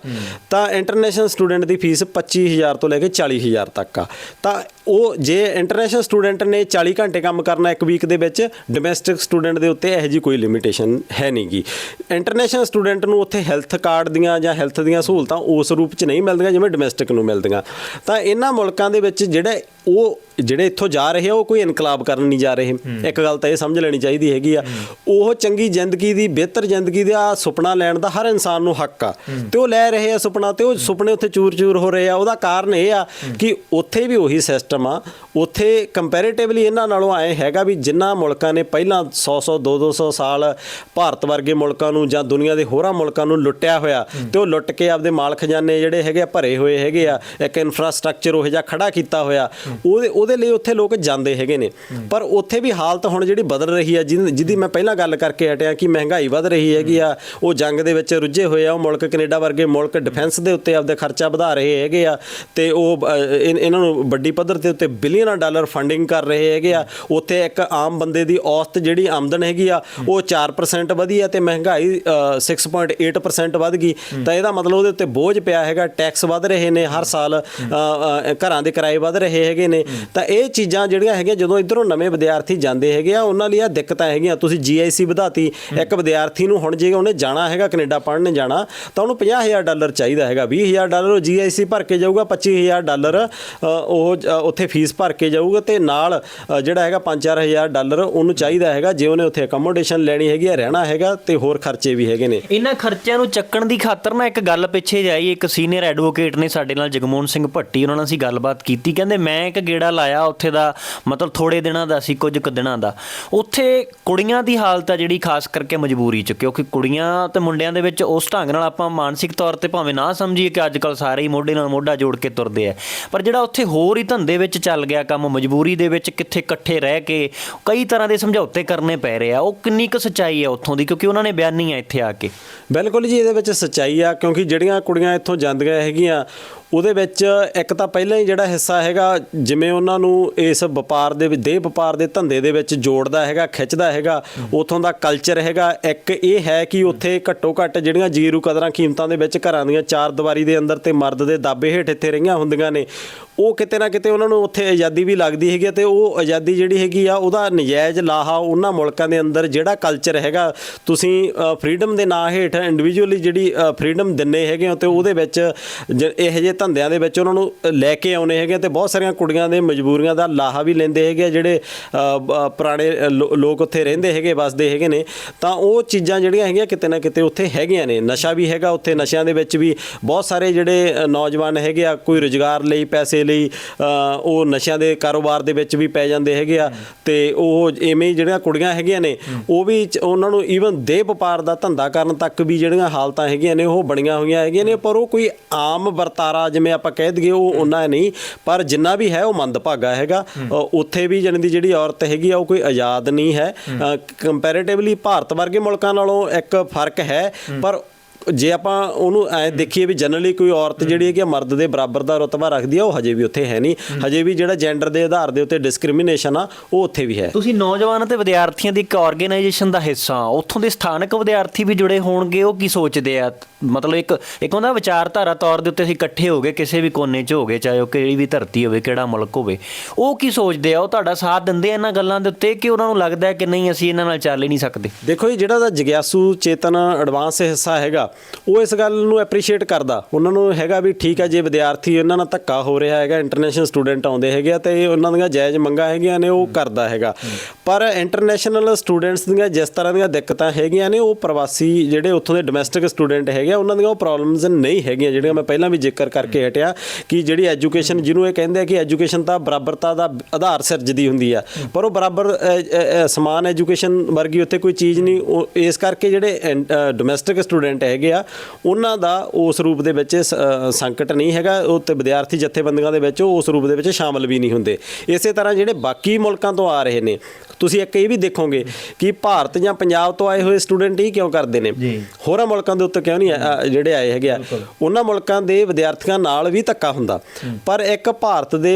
Speaker 1: ਤਾਂ ਇੰਟਰਨੈਸ਼ਨਲ ਸਟੂਡੈਂਟ ਦੀ ਫੀਸ 25000 ਤੋਂ ਲੈ ਕੇ 40000 ਤੱਕ ਆ। ਤਾਂ ਉਹ, ਜੇ ਇੰਟਰਨੈਸ਼ਨਲ ਸਟੂਡੈਂਟ ਨੇ 40 ਘੰਟੇ ਕੰਮ ਕਰਨਾ ਇੱਕ ਵੀਕ ਦੇ ਵਿੱਚ ਡੋਮੈਸਟਿਕ ਸਟੂਡੈਂਟ ਦੇ ਉੱਤੇ ਇਹੋ ਜੀ ਕੋਈ ਲਿਮਿਟੇਸ਼ਨ ਹੈ ਨਹੀਂਗੀ ਇੰਟਰਨੈਸ਼ਨਲ ਸਟੂਡੈਂਟ ਨੂੰ ਉੱਥੇ ਹੈਲਥ ਕਾਰਡ ਦੀਆਂ ਜਾਂ ਹੈਲਥ ਦੀਆਂ ਸਹੂਲਤਾਂ ਉਸ ਰੂਪ 'ਚ ਨਹੀਂ ਮਿਲਦੀਆਂ ਜਿਵੇਂ ਡੋਮੈਸਟਿਕ ਨੂੰ ਮਿਲਦੀਆਂ। ਤਾਂ ਇਹਨਾਂ ਮੁਲਕਾਂ ਦੇ ਵਿੱਚ ਜਿਹੜੇ ਉਹ ਜਿਹੜੇ ਇੱਥੋਂ ਜਾ ਰਹੇ ਆ ਉਹ ਕੋਈ ਇਨਕਲਾਬ ਕਰਨ ਨਹੀਂ ਜਾ ਰਹੇ। ਇੱਕ ਗੱਲ ਤਾਂ ਇਹ ਸਮਝ ਲੈਣੀ ਚਾਹੀਦੀ ਹੈਗੀ ਆ। ਉਹ ਚੰਗੀ ਜ਼ਿੰਦਗੀ ਦੀ ਬਿਹਤਰ ਜ਼ਿੰਦਗੀ ਦਾ ਸੁਪਨਾ ਲੈਣ ਦਾ ਹਰ ਇਨਸਾਨ ਨੂੰ ਹੱਕ ਆ। ਤੇ ਉਹ ਲੈ ਰਹੇ ਆ ਸੁਪਨਾ ਤੇ ਉਹ ਸੁਪਨੇ ਉੱਥੇ ਚੂਰ-ਚੂਰ ਹੋ ਰਹੇ ਆ। ਉਹਦਾ ਕਾਰਨ ਇਹ ਆ ਕਿ ਉੱਥੇ ਵੀ ਉਹੀ ਸਿਸਟਮ ਆ। ਉੱਥੇ ਕੰਪੈਰੀਟਿਵਲੀ ਇਹਨਾਂ ਨਾਲੋਂ ਆਏ ਹੈਗਾ ਵੀ ਜਿੰਨਾ ਮੁਲਕਾਂ ਨੇ ਪਹਿਲਾਂ 100-100 200 ਸਾਲ ਭਾਰਤ ਵਰਗੇ ਮੁਲਕਾਂ ਨੂੰ ਜਾਂ ਦੁਨੀਆ ਦੇ ਹੋਰਾਂ ਮੁਲਕਾਂ ਨੂੰ ਲੁੱਟਿਆ ਹੋਇਆ ਤੇ ਉਹ ਲੁੱਟ ਕੇ ਆਪਦੇ ਮਾਲ ਖਜ਼ਾਨੇ ਜਿਹੜੇ ਹੈਗੇ ਆ ਭਰੇ ਹੋਏ ਹੈਗੇ ਆ ਇੱਕ ਇਨਫਰਾਸਟ੍ਰਕਚਰ ਉਹ ਜਿਹਾ ਖੜਾ ਕੀਤਾ ਹੋਇਆ। ਉਹਦੇ ਉਹਦੇ ਲਈ ਉੱਥੇ ਲੋਕ ਜਾਂਦੇ ਹੈਗੇ ਨੇ। ਪਰ ਉੱਥੇ ਵੀ ਹਾਲਤ ਹੁਣ ਜਿਹੜੀ ਬਦਲ ਰਹੀ ਹੈ ਜਿਹਦੀ ਜਿਹਦੀ ਮੈਂ ਪਹਿਲਾਂ ਗੱਲ ਕਰਕੇ ਹਟਿਆ ਕਿ ਮਹਿੰਗਾਈ ਵਧ ਰਹੀ ਹੈਗੀ ਆ ਉਹ ਜੰਗ ਦੇ ਵਿੱਚ ਰੁੱਝੇ ਹੋਏ ਆ ਉਹ ਮੁਲਕ ਕੈਨੇਡਾ ਵਰਗੇ ਮੁਲਕ ਡਿਫੈਂਸ ਦੇ ਉੱਤੇ ਆਪਦਾ ਖਰਚਾ ਵਧਾ ਰਹੇ ਹੈਗੇ ਆ ਤੇ ਉਹ ਇਹਨਾਂ ਨੂੰ ਵੱਡੀ ਪੱਧਰ ਤੇ ਉੱਤੇ ਬਿਲੀਅਨਾਂ ਡਾਲਰ ਫੰਡਿੰਗ ਕਰ ਰਹੇ ਹੈਗੇ ਆ। ਉੱਥੇ ਇੱਕ ਆਮ ਬੰਦੇ ਦੀ ਔਸਤ ਜਿਹੜੀ ਆਮਦਨ ਹੈਗੀ ਆ ਉਹ 4% ਵਧੀ ਆ ਤੇ ਮਹਿੰਗਾਈ ਅ, 6.8% ਵੱਧ ਗਈ। ਤਾਂ ਇਹਦਾ ਮਤਲਬ ਉਹਦੇ ਉੱਤੇ ਬੋਝ ਪਿਆ ਹੈਗਾ ਟੈਕਸ ਵਧ ਰਹੇ ਨੇ ਹਰ ਸਾਲ ਘਰਾਂ ਦੇ ਕਿਰਾਏ ਵਧ ਰਹੇ ਹੈਗੇ ਨੇ। ਤਾਂ ਇਹ ਚੀਜ਼ਾਂ ਜਿਹੜੀਆਂ ਹੈਗੀਆਂ, ਜਦੋਂ ਇਧਰੋਂ ਨਵੇਂ ਵਿਦਿਆਰਥੀ ਜਾਂਦੇ ਹੈਗੇ ਆ, ਉਹਨਾਂ ਲਈ ਆ ਦਿੱਕਤਾਂ ਹੈਗੀਆਂ। ਤੁਸੀਂ ਜੀਆਈਸੀ ਵਧਾਤੀ, ਇੱਕ ਵਿਦਿਆਰਥੀ ਨੂੰ ਹੁਣ ਜੇ ਉਹਨੇ ਜਾਣਾ ਹੈਗਾ, ਕੈਨੇਡਾ ਪੜ੍ਹਨ ਜਾਣਾ, ਤਾਂ ਉਹਨੂੰ 50000 ਡਾਲਰ ਚਾਹੀਦਾ ਹੈਗਾ। 20000 ਡਾਲਰ ਉਹ ਜੀਆਈਸੀ ਭਰ ਕੇ ਜਾਊਗਾ 25000 ਡਾਲਰ ਉਹ ਉੱਥੇ ਫੀਸ ਭਰ ਕੇ ਜਾਊਗਾ ਤੇ ਨਾਲ ਜਿਹੜਾ ਹੈਗਾ 5-4000 ਡਾਲਰ ਉਹਨੂੰ ਚਾਹੀਦਾ ਹੈਗਾ, ਜੇ ਉਹਨੇ ਉੱਥੇ ਅਕਮੋਡੇਸ਼ਨ ਲੈਣੀ ਹੈਗੀ ਆ, ਰਹਿਣਾ ਹੈਗਾ, ਤੇ ਹੋਰ ਖਰਚੇ ਵੀ ਹੈਗੇ ਨੇ।
Speaker 2: ਇਹਨਾਂ ਖਰਚਿਆਂ ਨੂੰ ਚੱਕਣ ਦੀ ਖਾਤਰ ਨਾ ਇੱਕ ਗੱਲ ਪਿੱਛੇ ਜਾਈ, ਇੱਕ ਸੀਨੀਅਰ ਐਡਵੋਕੇਟ ਨੇ ਸਾਡੇ ਨਾਲ ਜਗਮੋਹਨ ਸਿੰਘ ਭੱਟੀ, ਉਹਨਾਂ ਨਾਲ ਅਸੀਂ ਗੱਲਬਾਤ ਕੀਤੀ। ਕਹਿੰਦੇ, ਮੈਂ ਇੱਕ ਗੇੜਾ ਲਾਇਆ ਉੱਥੇ ਦਾ, ਮਤਲਬ ਥੋੜੇ ਦਿਨਾਂ ਦਾ ਸੀ, ਕੁਝ ਕੁ ਦਿਨਾਂ ਦਾ। ਉੱਥੇ ਕੁੜੀਆਂ ਦੀ ਹਾਲਤ ਆ ਜਿਹੜੀ ਖਾਸ ਕਰਕੇ ਮਜਬੂਰੀ ਚ, ਕਿਉਂਕਿ ਕੁੜੀਆਂ ਤੇ ਮੁੰਡਿਆਂ ਦੇ ਵਿੱਚ ਉਸ ਢੰਗ ਨਾਲ ਆਪਾਂ ਮਾਨਸਿਕ ਤੌਰ ਤੇ ਭਾਵੇਂ ਨਾ ਸਮਝੀਏ ਕਿ ਅੱਜ ਕੱਲ ਸਾਰੇ ਹੀ ਮੋਢੇ ਨਾਲ ਮੋਢਾ ਜੋੜ ਕੇ ਤੁਰਦੇ ਆ। ਪਰ ਜਿਹੜਾ ਉੱਥੇ ਹੋਰ ਹੀ ਧੰਦੇ ਵਿੱਚ ਚੱਲ ਗਿਆ ਕੰਮ, ਮਜਬੂਰੀ ਦੇ ਵਿੱਚ ਕਿੱਥੇ ਇਕੱਠੇ ਰਹਿ ਕੇ ਕਈ ਤਰ੍ਹਾਂ ਦੇ ਸਮਝੌਤੇ ਕਰਨੇ ਪੈ ਰਹੇ ਆ, ਉਹ ਕਿੰਨੀ ਕੁ ਸੱਚਾਈ ਹੈ ਉੱਥੋਂ ਦੀ, ਕਿਉਂਕਿ ਉਹਨਾਂ ਨੇ ਬਿਆਨੀ ਆ ਇੱਥੇ ਆ ਕੇ।
Speaker 1: ਬਿਲਕੁਲ ਜੀ, ਇਹਦੇ ਵਿੱਚ ਸੱਚਾਈ ਆ, ਕਿਉਂਕਿ ਜਿਹੜੀਆਂ ਕੁੜੀਆਂ ਇੱਥੋਂ ਜਾਂਦੀਆਂ ਹੈਗੀਆਂ, ਉਹਦੇ ਵਿੱਚ ਇੱਕ ਤਾਂ ਪਹਿਲਾਂ ਹੀ ਜਿਹੜਾ ਹਿੱਸਾ ਹੈਗਾ, ਜਿਵੇਂ ਉਹਨਾਂ ਉਹਨਾਂ ਨੂੰ ਇਸ ਵਪਾਰ ਦੇ ਦੇਹ ਵਪਾਰ ਦੇ ਧੰਦੇ ਦੇ ਵਿੱਚ ਜੋੜਦਾ ਹੈਗਾ, ਖਿੱਚਦਾ ਹੈਗਾ, ਉਥੋਂ ਦਾ ਕਲਚਰ ਹੈਗਾ। ਇੱਕ ਇਹ ਹੈ ਕਿ ਉੱਥੇ ਘੱਟੋ ਘੱਟ ਜਿਹੜੀਆਂ ਜੀਰੂ ਕਦਰਾਂ ਕੀਮਤਾਂ ਦੇ ਵਿੱਚ ਘਰਾਂ ਦੀਆਂ ਚਾਰ ਦੀਵਾਰੀ ਦੇ ਅੰਦਰ ਤੇ ਮਰਦ ਦੇ ਦਾਬੇ ਹੇਠ ਇੱਥੇ ਰਹੀਆਂ ਹੁੰਦੀਆਂ ਨੇ। ਉਹ ਕਿਤੇ ਨਾ ਕਿਤੇ ਉਹਨਾਂ ਨੂੰ ਉੱਥੇ ਆਜ਼ਾਦੀ ਵੀ ਲੱਗਦੀ ਹੈਗੀ ਤੇ ਉਹ ਆਜ਼ਾਦੀ ਜਿਹੜੀ ਹੈਗੀ ਆ ਉਹਦਾ ਨਜਾਇਜ਼ ਲਾਹਾ ਉਹਨਾਂ ਮੁਲਕਾਂ ਦੇ ਅੰਦਰ ਜਿਹੜਾ ਕਲਚਰ ਹੈਗਾ, ਤੁਸੀਂ ਫਰੀडम ਦੇ ਨਾਂ ਹੇਠ ਇੰਡੀਵਿਜੂਅਲੀ ਜਿਹੜੀ ਫਰੀडम ਦਿੰਨੇ ਹੈਗੇ ਹੋ ਤੇ ਉਹਦੇ ਵਿੱਚ ਇਹੋ ਜਿਹੇ ਧੰਦਿਆਂ ਦੇ ਵਿੱਚ ਉਹਨਾਂ ਨੂੰ ਲੈ ਕੇ ਆਉਨੇ ਹੈਗੇ ਤੇ ਬਹੁਤ ਸਾਰੀਆਂ ਕੁੜੀਆਂ ਦੇ ਮਜਬੂਰੀਆਂ ਦਾ ਲਾਹਾ ਵੀ ਲੈਂਦੇ ਹੈਗੇ ਜਿਹੜੇ ਪੁਰਾਣੇ ਲੋਕ ਉੱਥੇ ਰਹਿੰਦੇ ਹੈਗੇ, ਵਸਦੇ ਹੈਗੇ ਨੇ। ਤਾਂ ਉਹ ਚੀਜ਼ਾਂ ਜਿਹੜੀਆਂ ਹੈਗੀਆਂ ਕਿਤੇ ਨਾ ਕਿਤੇ ਉੱਥੇ ਹੈਗੀਆਂ ਨੇ। ਨਸ਼ਾ ਵੀ ਹੈਗਾ ਉੱਥੇ, ਨਸ਼ਿਆਂ ਦੇ ਵਿੱਚ ਵੀ ਬਹੁਤ ਸਾਰੇ ਜਿਹੜੇ ਨੌਜਵਾਨ ਹੈਗੇ ਆ, ਕੋਈ ਰੁਜ਼ਗਾਰ ਲਈ ਪੈਸੇ ਲਈ ਉਹ ਨਸ਼ਿਆਂ ਦੇ ਕਾਰੋਬਾਰ ਦੇ ਵਿੱਚ ਵੀ ਪੈ ਜਾਂਦੇ ਹੈਗੇ ਆ ਤੇ ਉਹ ਐਵੇਂ ਹੀ ਜਿਹੜੀਆਂ ਕੁੜੀਆਂ ਹੈਗੀਆਂ ਨੇ, ਉਹ ਵੀ ਉਹਨਾਂ ਨੂੰ ਈਵਨ ਦੇਹ ਵਪਾਰ ਦਾ ਧੰਦਾ ਕਰਨ ਤੱਕ ਵੀ ਜਿਹੜੀਆਂ ਹਾਲਤਾਂ ਹੈਗੀਆਂ ਨੇ, ਉਹ ਬਣੀਆਂ ਹੋਈਆਂ ਹੈਗੀਆਂ ਨੇ, ਪਰ ਉਹ ਕੋਈ ਆਮ ਵਰਤਾਰਾ ਜਿਵੇਂ ਆਪਾਂ ਕਹਿ ਦਈਏ, ਉਹ ਉਹਨਾਂ ਨਹੀਂ, ਪਰ ਜਿੰਨਾ ਵੀ ਹੈ ਉਹ ਮੰਦਭਾਗਾ ਹੈਗਾ। ਉੱਥੇ ਵੀ ਜਣ ਦੀ ਜਿਹੜੀ ਔਰਤ ਹੈਗੀ ਆ, ਉਹ ਕੋਈ ਆਜ਼ਾਦ ਨਹੀਂ ਹੈ। ਕੰਪੈਰੀਟਿਵਲੀ ਭਾਰਤ ਵਰਗੇ ਮੁਲਕਾਂ ਨਾਲੋਂ ਇੱਕ ਫ਼ਰਕ ਹੈ, ਪਰ ਜੇ ਆਪਾਂ ਉਹਨੂੰ ਐ ਦੇਖੀਏ ਵੀ ਜਨਰਲੀ ਕੋਈ ਔਰਤ ਜਿਹੜੀ ਹੈ ਕਿ ਮਰਦ ਦੇ ਬਰਾਬਰ ਦਾ ਰੁਤਬਾ ਰੱਖਦੀ ਆ ਉਹ ਹਜੇ ਵੀ ਉੱਥੇ ਹੈ ਨਹੀਂ। ਹਜੇ ਵੀ ਜਿਹੜਾ ਜੈਂਡਰ ਦੇ ਆਧਾਰ ਦੇ ਉੱਤੇ ਡਿਸਕ੍ਰਿਮੀਨੇਸ਼ਨ ਆ ਉਹ ਉੱਥੇ ਵੀ ਹੈ।
Speaker 2: ਤੁਸੀਂ ਨੌਜਵਾਨ ਤੇ ਵਿਦਿਆਰਥੀਆਂ ਦੀ ਇੱਕ ਆਰਗੇਨਾਈਜੇਸ਼ਨ ਦਾ ਹਿੱਸਾ। ਉੱਥੋਂ ਦੇ ਸਥਾਨਕ ਵਿਦਿਆਰਥੀ ਵੀ ਜੁੜੇ ਹੋਣਗੇ ਉਹ ਕੀ ਸੋਚਦੇ ਆ? ਮਤਲਬ ਇੱਕ ਇੱਕ ਹੁੰਦਾ ਵਿਚਾਰਧਾਰਾ ਤੌਰ ਦੇ ਉੱਤੇ ਅਸੀਂ ਇਕੱਠੇ ਹੋ ਗਏ ਕਿਸੇ ਵੀ ਕੋਨੇ 'ਚ ਹੋ ਗਏ ਚਾਹੇ ਉਹ ਕਿਹੜੀ ਵੀ ਧਰਤੀ ਹੋਵੇ ਕਿਹੜਾ ਮੁਲਕ ਹੋਵੇ। ਉਹ ਕੀ ਸੋਚਦੇ ਆ? ਉਹ ਤੁਹਾਡਾ ਸਾਥ ਦਿੰਦੇ ਆ ਇਹਨਾਂ ਗੱਲਾਂ ਦੇ ਉੱਤੇ ਕਿ ਉਹਨਾਂ ਨੂੰ ਲੱਗਦਾ ਹੈ ਕਿ ਨਹੀਂ ਅਸੀਂ ਇਹਨਾਂ ਨਾਲ ਚੱਲ ਹੀ ਨਹੀਂ ਸਕਦੇ?
Speaker 1: ਦੇਖੋ ਜੀ ਜਿਹੜਾ ਦਾ ਜਿਗਿਆਸੂ ਚੇਤਨ ਐਡਵਾਂਸ ਹਿੱਸਾ ਹੈਗਾ ਉਹ ਇਸ ਗੱਲ ਨੂੰ ਐਪਰੀਸ਼ੀਏਟ ਕਰਦਾ। ਉਹਨਾਂ ਨੂੰ ਹੈਗਾ ਵੀ ਠੀਕ ਹੈ ਜੇ ਵਿਦਿਆਰਥੀ ਉਹਨਾਂ ਨਾਲ ਧੱਕਾ ਹੋ ਰਿਹਾ ਹੈਗਾ ਇੰਟਰਨੈਸ਼ਨਲ ਸਟੂਡੈਂਟ ਆਉਂਦੇ ਹੈਗੇ ਆ ਤੇ ਉਹਨਾਂ ਦੀਆਂ ਜਾਇਜ਼ ਮੰਗਾਂ ਹੈਗੀਆਂ ਨੇ, ਉਹ ਕਰਦਾ ਹੈਗਾ। ਪਰ ਇੰਟਰਨੈਸ਼ਨਲ ਸਟੂਡੈਂਟਸ ਦੀਆਂ ਜਿਸ ਤਰ੍ਹਾਂ ਦੀਆਂ ਦਿੱਕਤਾਂ ਹੈਗੀਆਂ ਨੇ, ਉਹ ਪ੍ਰਵਾਸੀ ਜਿਹੜੇ ਉੱਥੋਂ ਦੇ ਡੋਮੈਸਟਿਕ ਸਟੂਡੈਂਟ ਹੈਗੇ ਆ, ਉਹਨਾਂ ਦੀਆਂ ਉਹ ਪ੍ਰੋਬਲਮਸ ਨਹੀਂ ਹੈਗੀਆਂ, ਜਿਹੜੀਆਂ ਮੈਂ ਪਹਿਲਾਂ ਵੀ ਜ਼ਿਕਰ ਕਰਕੇ ਹਟਿਆ ਕਿ ਜਿਹੜੀ ਐਜੂਕੇਸ਼ਨ ਜਿਹਨੂੰ ਇਹ ਕਹਿੰਦੇ ਆ ਕਿ ਐਜੂਕੇਸ਼ਨ ਤਾਂ ਬਰਾਬਰਤਾ ਦਾ ਆਧਾਰ ਸਿਰਜਦੀ ਹੁੰਦੀ ਆ, ਪਰ ਉਹ ਬਰਾਬਰ ਸਮਾਨ ਐਜੂਕੇਸ਼ਨ ਵਰਗੀ ਉੱਥੇ ਕੋਈ ਚੀਜ਼ ਨਹੀਂ, ਉਹ ਇਸ ਕਰਕੇ ਜਿਹੜੇ ਡੋਮੈਸਟਿਕ ਸਟੂਡੈਂਟ ਹੈਗੇ ਆ, ਉਹਨਾਂ ਦਾ ਉਸ ਰੂਪ ਦੇ ਵਿੱਚ ਸ- ਸੰਕਟ ਨਹੀਂ ਹੈਗਾ, ਉਹ ਤੇ ਵਿਦਿਆਰਥੀ ਜਥੇਬੰਦੀਆਂ ਦੇ ਵਿੱਚ ਉਹ ਉਸ ਰੂਪ ਦੇ ਵਿੱਚ ਸ਼ਾਮਲ ਵੀ ਨਹੀਂ ਹੁੰਦੇ। ਇਸੇ ਤਰ੍ਹਾਂ ਜਿਹੜੇ ਬਾਕੀ ਮੁਲਕਾਂ ਤੋਂ ਆ ਰਹੇ ਨੇ ਤੁਸੀਂ ਇੱਕ ਇਹ ਵੀ ਦੇਖੋਗੇ ਕਿ ਭਾਰਤ ਜਾਂ ਪੰਜਾਬ ਤੋਂ ਆਏ ਹੋਏ ਸਟੂਡੈਂਟ ਹੀ ਕਿਉਂ ਕਰਦੇ ਨੇ? ਹੋਰਾਂ ਮੁਲਕਾਂ ਦੇ ਉੱਤੇ ਕਿਉਂ ਨਹੀਂ ਜਿਹੜੇ ਆਏ ਹੈਗੇ ਆ? ਉਹਨਾਂ ਮੁਲਕਾਂ ਦੇ ਵਿਦਿਆਰਥੀਆਂ ਨਾਲ ਵੀ ਧੱਕਾ ਹੁੰਦਾ। ਪਰ ਇੱਕ ਭਾਰਤ ਦੇ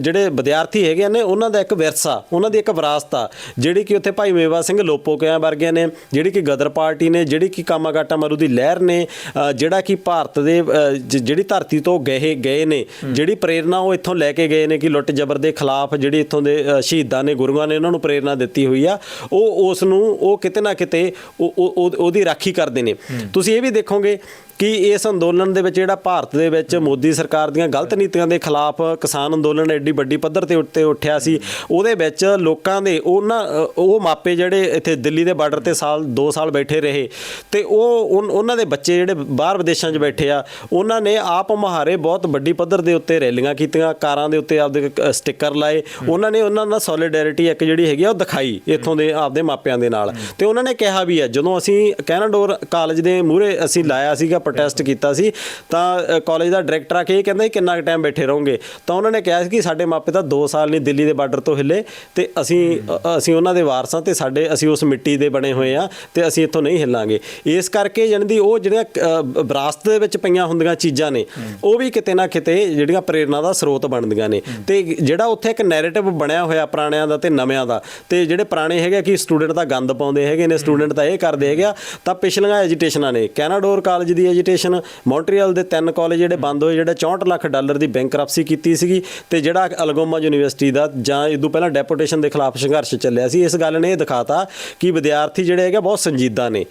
Speaker 1: ਜਿਹੜੇ ਵਿਦਿਆਰਥੀ ਹੈਗੇ ਨੇ ਉਹਨਾਂ ਦਾ ਇੱਕ ਵਿਰਸਾ ਉਹਨਾਂ ਦੀ ਇੱਕ ਵਿਰਾਸਤ ਆ ਜਿਹੜੀ ਕਿ ਉੱਥੇ ਭਾਈ ਮੇਵਾ ਸਿੰਘ ਲੋਪੋਕਿਆਂ ਵਰਗਿਆਂ ਨੇ ਜਿਹੜੀ ਕਿ ਗਦਰ ਪਾਰਟੀ ਨੇ ਜਿਹੜੀ ਕਿ ਕਾਮਾਗਾਟਾ ਮਰੂ ਦੀ ਲਹਿਰ ਨੇ ਜਿਹੜਾ ਕਿ ਭਾਰਤ ਦੇ ਜਿਹੜੀ ਧਰਤੀ ਤੋਂ ਗਏ ਗਏ ਨੇ ਜਿਹੜੀ ਪ੍ਰੇਰਣਾ ਉਹ ਇੱਥੋਂ ਲੈ ਕੇ ਗਏ ਨੇ ਕਿ ਲੁੱਟ ਜ਼ਬਰ ਦੇ ਖਿਲਾਫ ਜਿਹੜੀ ਇੱਥੋਂ ਦੇ ਸ਼ਹੀਦਾਂ ਨੇ ਗੁਰੂਆਂ ਨੇ ਉਹਨਾਂ ਨੂੰ ਪ੍ਰੇਰਣਾ ਦਿੱਤੀ ਹੋਈ ਆ ਉਹ ਉਸ ਨੂੰ ਉਹ ਕਿਤੇ ਨਾ ਕਿਤੇ ਉਹ- ਉਹ- ਉਹ- ਉਹਦੀ ਰਾਖੀ ਕਰਦੇ ਨੇ। ਤੁਸੀਂ ਇਹ ਵੀ ਦੇਖੋਗੇ ਕਿ ਇਸ ਅੰਦੋਲਨ ਦੇ ਵਿੱਚ ਜਿਹੜਾ ਭਾਰਤ ਦੇ ਵਿੱਚ ਮੋਦੀ ਸਰਕਾਰ ਦੀਆਂ ਗਲਤ ਨੀਤੀਆਂ ਦੇ ਖਿਲਾਫ ਕਿਸਾਨ ਅੰਦੋਲਨ ਐਡੀ ਵੱਡੀ ਪੱਧਰ ਤੇ ਉੱਤੇ ਉੱਠਿਆ ਸੀ, ਉਹਦੇ ਵਿੱਚ ਲੋਕਾਂ ਦੇ ਉਹਨਾਂ ਉਹ ਮਾਪੇ ਜਿਹੜੇ ਇੱਥੇ ਦਿੱਲੀ ਦੇ ਬਾਰਡਰ ਤੇ ਸਾਲ 2 ਸਾਲ ਬੈਠੇ ਰਹੇ ਤੇ ਉਹ ਉਨ- ਉਹਨਾਂ ਦੇ ਬੱਚੇ ਜਿਹੜੇ ਬਾਹਰ ਵਿਦੇਸ਼ਾਂ 'ਚ ਬੈਠੇ ਆ, ਉਹਨਾਂ ਨੇ ਆਪ ਮੁਹਾਰੇ ਬਹੁਤ ਵੱਡੀ ਪੱਧਰ ਦੇ ਉੱਤੇ ਰੈਲੀਆਂ ਕੀਤੀਆਂ, ਕਾਰਾਂ ਦੇ ਉੱਤੇ ਆਪਦੇ ਕ- ਸਟicker ਲਾਏ, ਉਹਨਾਂ ਨੇ ਉਹਨਾਂ ਨਾਲ ਸੋਲੀਡੈਰਿਟੀ ਇੱਕ ਜਿਹੜੀ ਹੈਗੀ ਆ ਉਹ ਦਿਖਾਈ ਇੱਥੋਂ ਦੇ ਆਪਦੇ ਮਾਪਿਆਂ ਦੇ ਨਾਲ ਤੇ ਉਹਨਾਂ ਨੇ ਕਿਹਾ ਵੀ ਹੈ ਜਦੋਂ ਅਸੀਂ ਕੈਨਾਡੋਰ ਕਾਲਜ ਦੇ ਮੂਹਰੇ ਅਸੀਂ ਲਾਇਆ ਸੀਗਾ ਪ੍ਰੋਟੈਸਟ ਕੀਤਾ ਸੀ, ਤਾਂ ਕਾਲਜ ਦਾ ਡਾਇਰੈਕਟਰ ਆ ਕੇ ਇਹ ਕਹਿੰਦਾ ਸੀ ਕਿੰਨਾ ਟਾਈਮ ਬੈਠੇ ਰਹੋਗੇ। ਤਾਂ ਉਹਨਾਂ ਨੇ ਕਿਹਾ ਸੀ ਕਿ ਸਾਡੇ ਮਾਪੇ ਤਾਂ 2 ਸਾਲ ਨਹੀਂ ਦਿੱਲੀ ਦੇ ਬਾਰਡਰ ਤੋਂ ਹਿੱਲੇ ਤੇ ਅਸੀਂ ਅਸੀਂ ਉਹਨਾਂ ਦੇ ਵਾਰਸਾਂ ਤੇ ਸਾਡੇ, ਅਸੀਂ ਉਸ ਮਿੱਟੀ ਦੇ ਬਣੇ ਹੋਏ ਆ ਤੇ ਅਸੀਂ ਇੱਥੋਂ ਨਹੀਂ ਹਿੱਲਾਂਗੇ। ਇਸ ਕਰਕੇ ਜਾਣੀ ਦੀ ਉਹ ਜਿਹੜੀਆਂ ਵਿਰਾਸਤ ਦੇ ਵਿੱਚ ਪਈਆਂ ਹੁੰਦੀਆਂ ਚੀਜ਼ਾਂ ਨੇ, ਉਹ ਵੀ ਕਿਤੇ ਨਾ ਕਿਤੇ ਜਿਹੜੀਆਂ ਪ੍ਰੇਰਣਾ ਦਾ ਸਰੋਤ ਬਣਦੀਆਂ ਨੇ। ਤੇ ਜਿਹੜਾ ਉੱਥੇ ਇੱਕ ਨੈਰੇਟਿਵ ਬਣਿਆ ਹੋਇਆ ਪੁਰਾਣਿਆਂ ਦਾ ਤੇ ਨਵਿਆਂ ਦਾ, ਤੇ ਜਿਹੜੇ ਪੁਰਾਣੇ ਹੈਗੇ ਕਿ ਸਟੂਡੈਂਟ ਦਾ ਗੰਦ ਪਾਉਂਦੇ ਹੈਗੇ ਨੇ ਸਟੂਡੈਂਟ ਤਾਂ ਇਹ ਕਰਦੇ ਹੈਗੇ ਆ, ਤਾਂ ਪਿਛਲੀਆਂ ਐਜੀਟੇਸ਼ਨਾਂ ਨੇ। ਕੈਨਾਡੋਰ ਕਾਲਜ ਦੀ ਐਜੀਟੇਸ਼ਨ ਮੌਂਟਰੀਅਲ ਦੇ ਤਿੰਨ ਕਾਲਜ ਜਿਹੜੇ ਬੰਦ ਹੋਏ ਜਿਹੜੇ 64 ਲੱਖ ਡਾਲਰ ਦੀ ਬੈਂਕਰਪਸੀ ਕੀਤੀ ਸੀਗੀ ਤੇ ਜਿਹੜਾ ਅਲਗੋਮਾ ਯੂਨੀਵਰਸਿਟੀ ਦਾ ਜਾਂ ਇਦੋਂ ਪਹਿਲਾਂ ਡੈਪੂਟੇਸ਼ਨ ਦੇ ਖਿਲਾਫ ਸੰਘਰਸ਼ ਚੱਲਿਆ ਸੀ ਇਸ ਗੱਲ ਨੇ ਇਹ ਦਿਖਾਤਾ ਕਿ ਵਿਦਿਆਰਥੀ ਜਿਹੜੇ ਹੈਗੇ ਬਹੁਤ ਸੰਜੀਦਾ ਨੇ।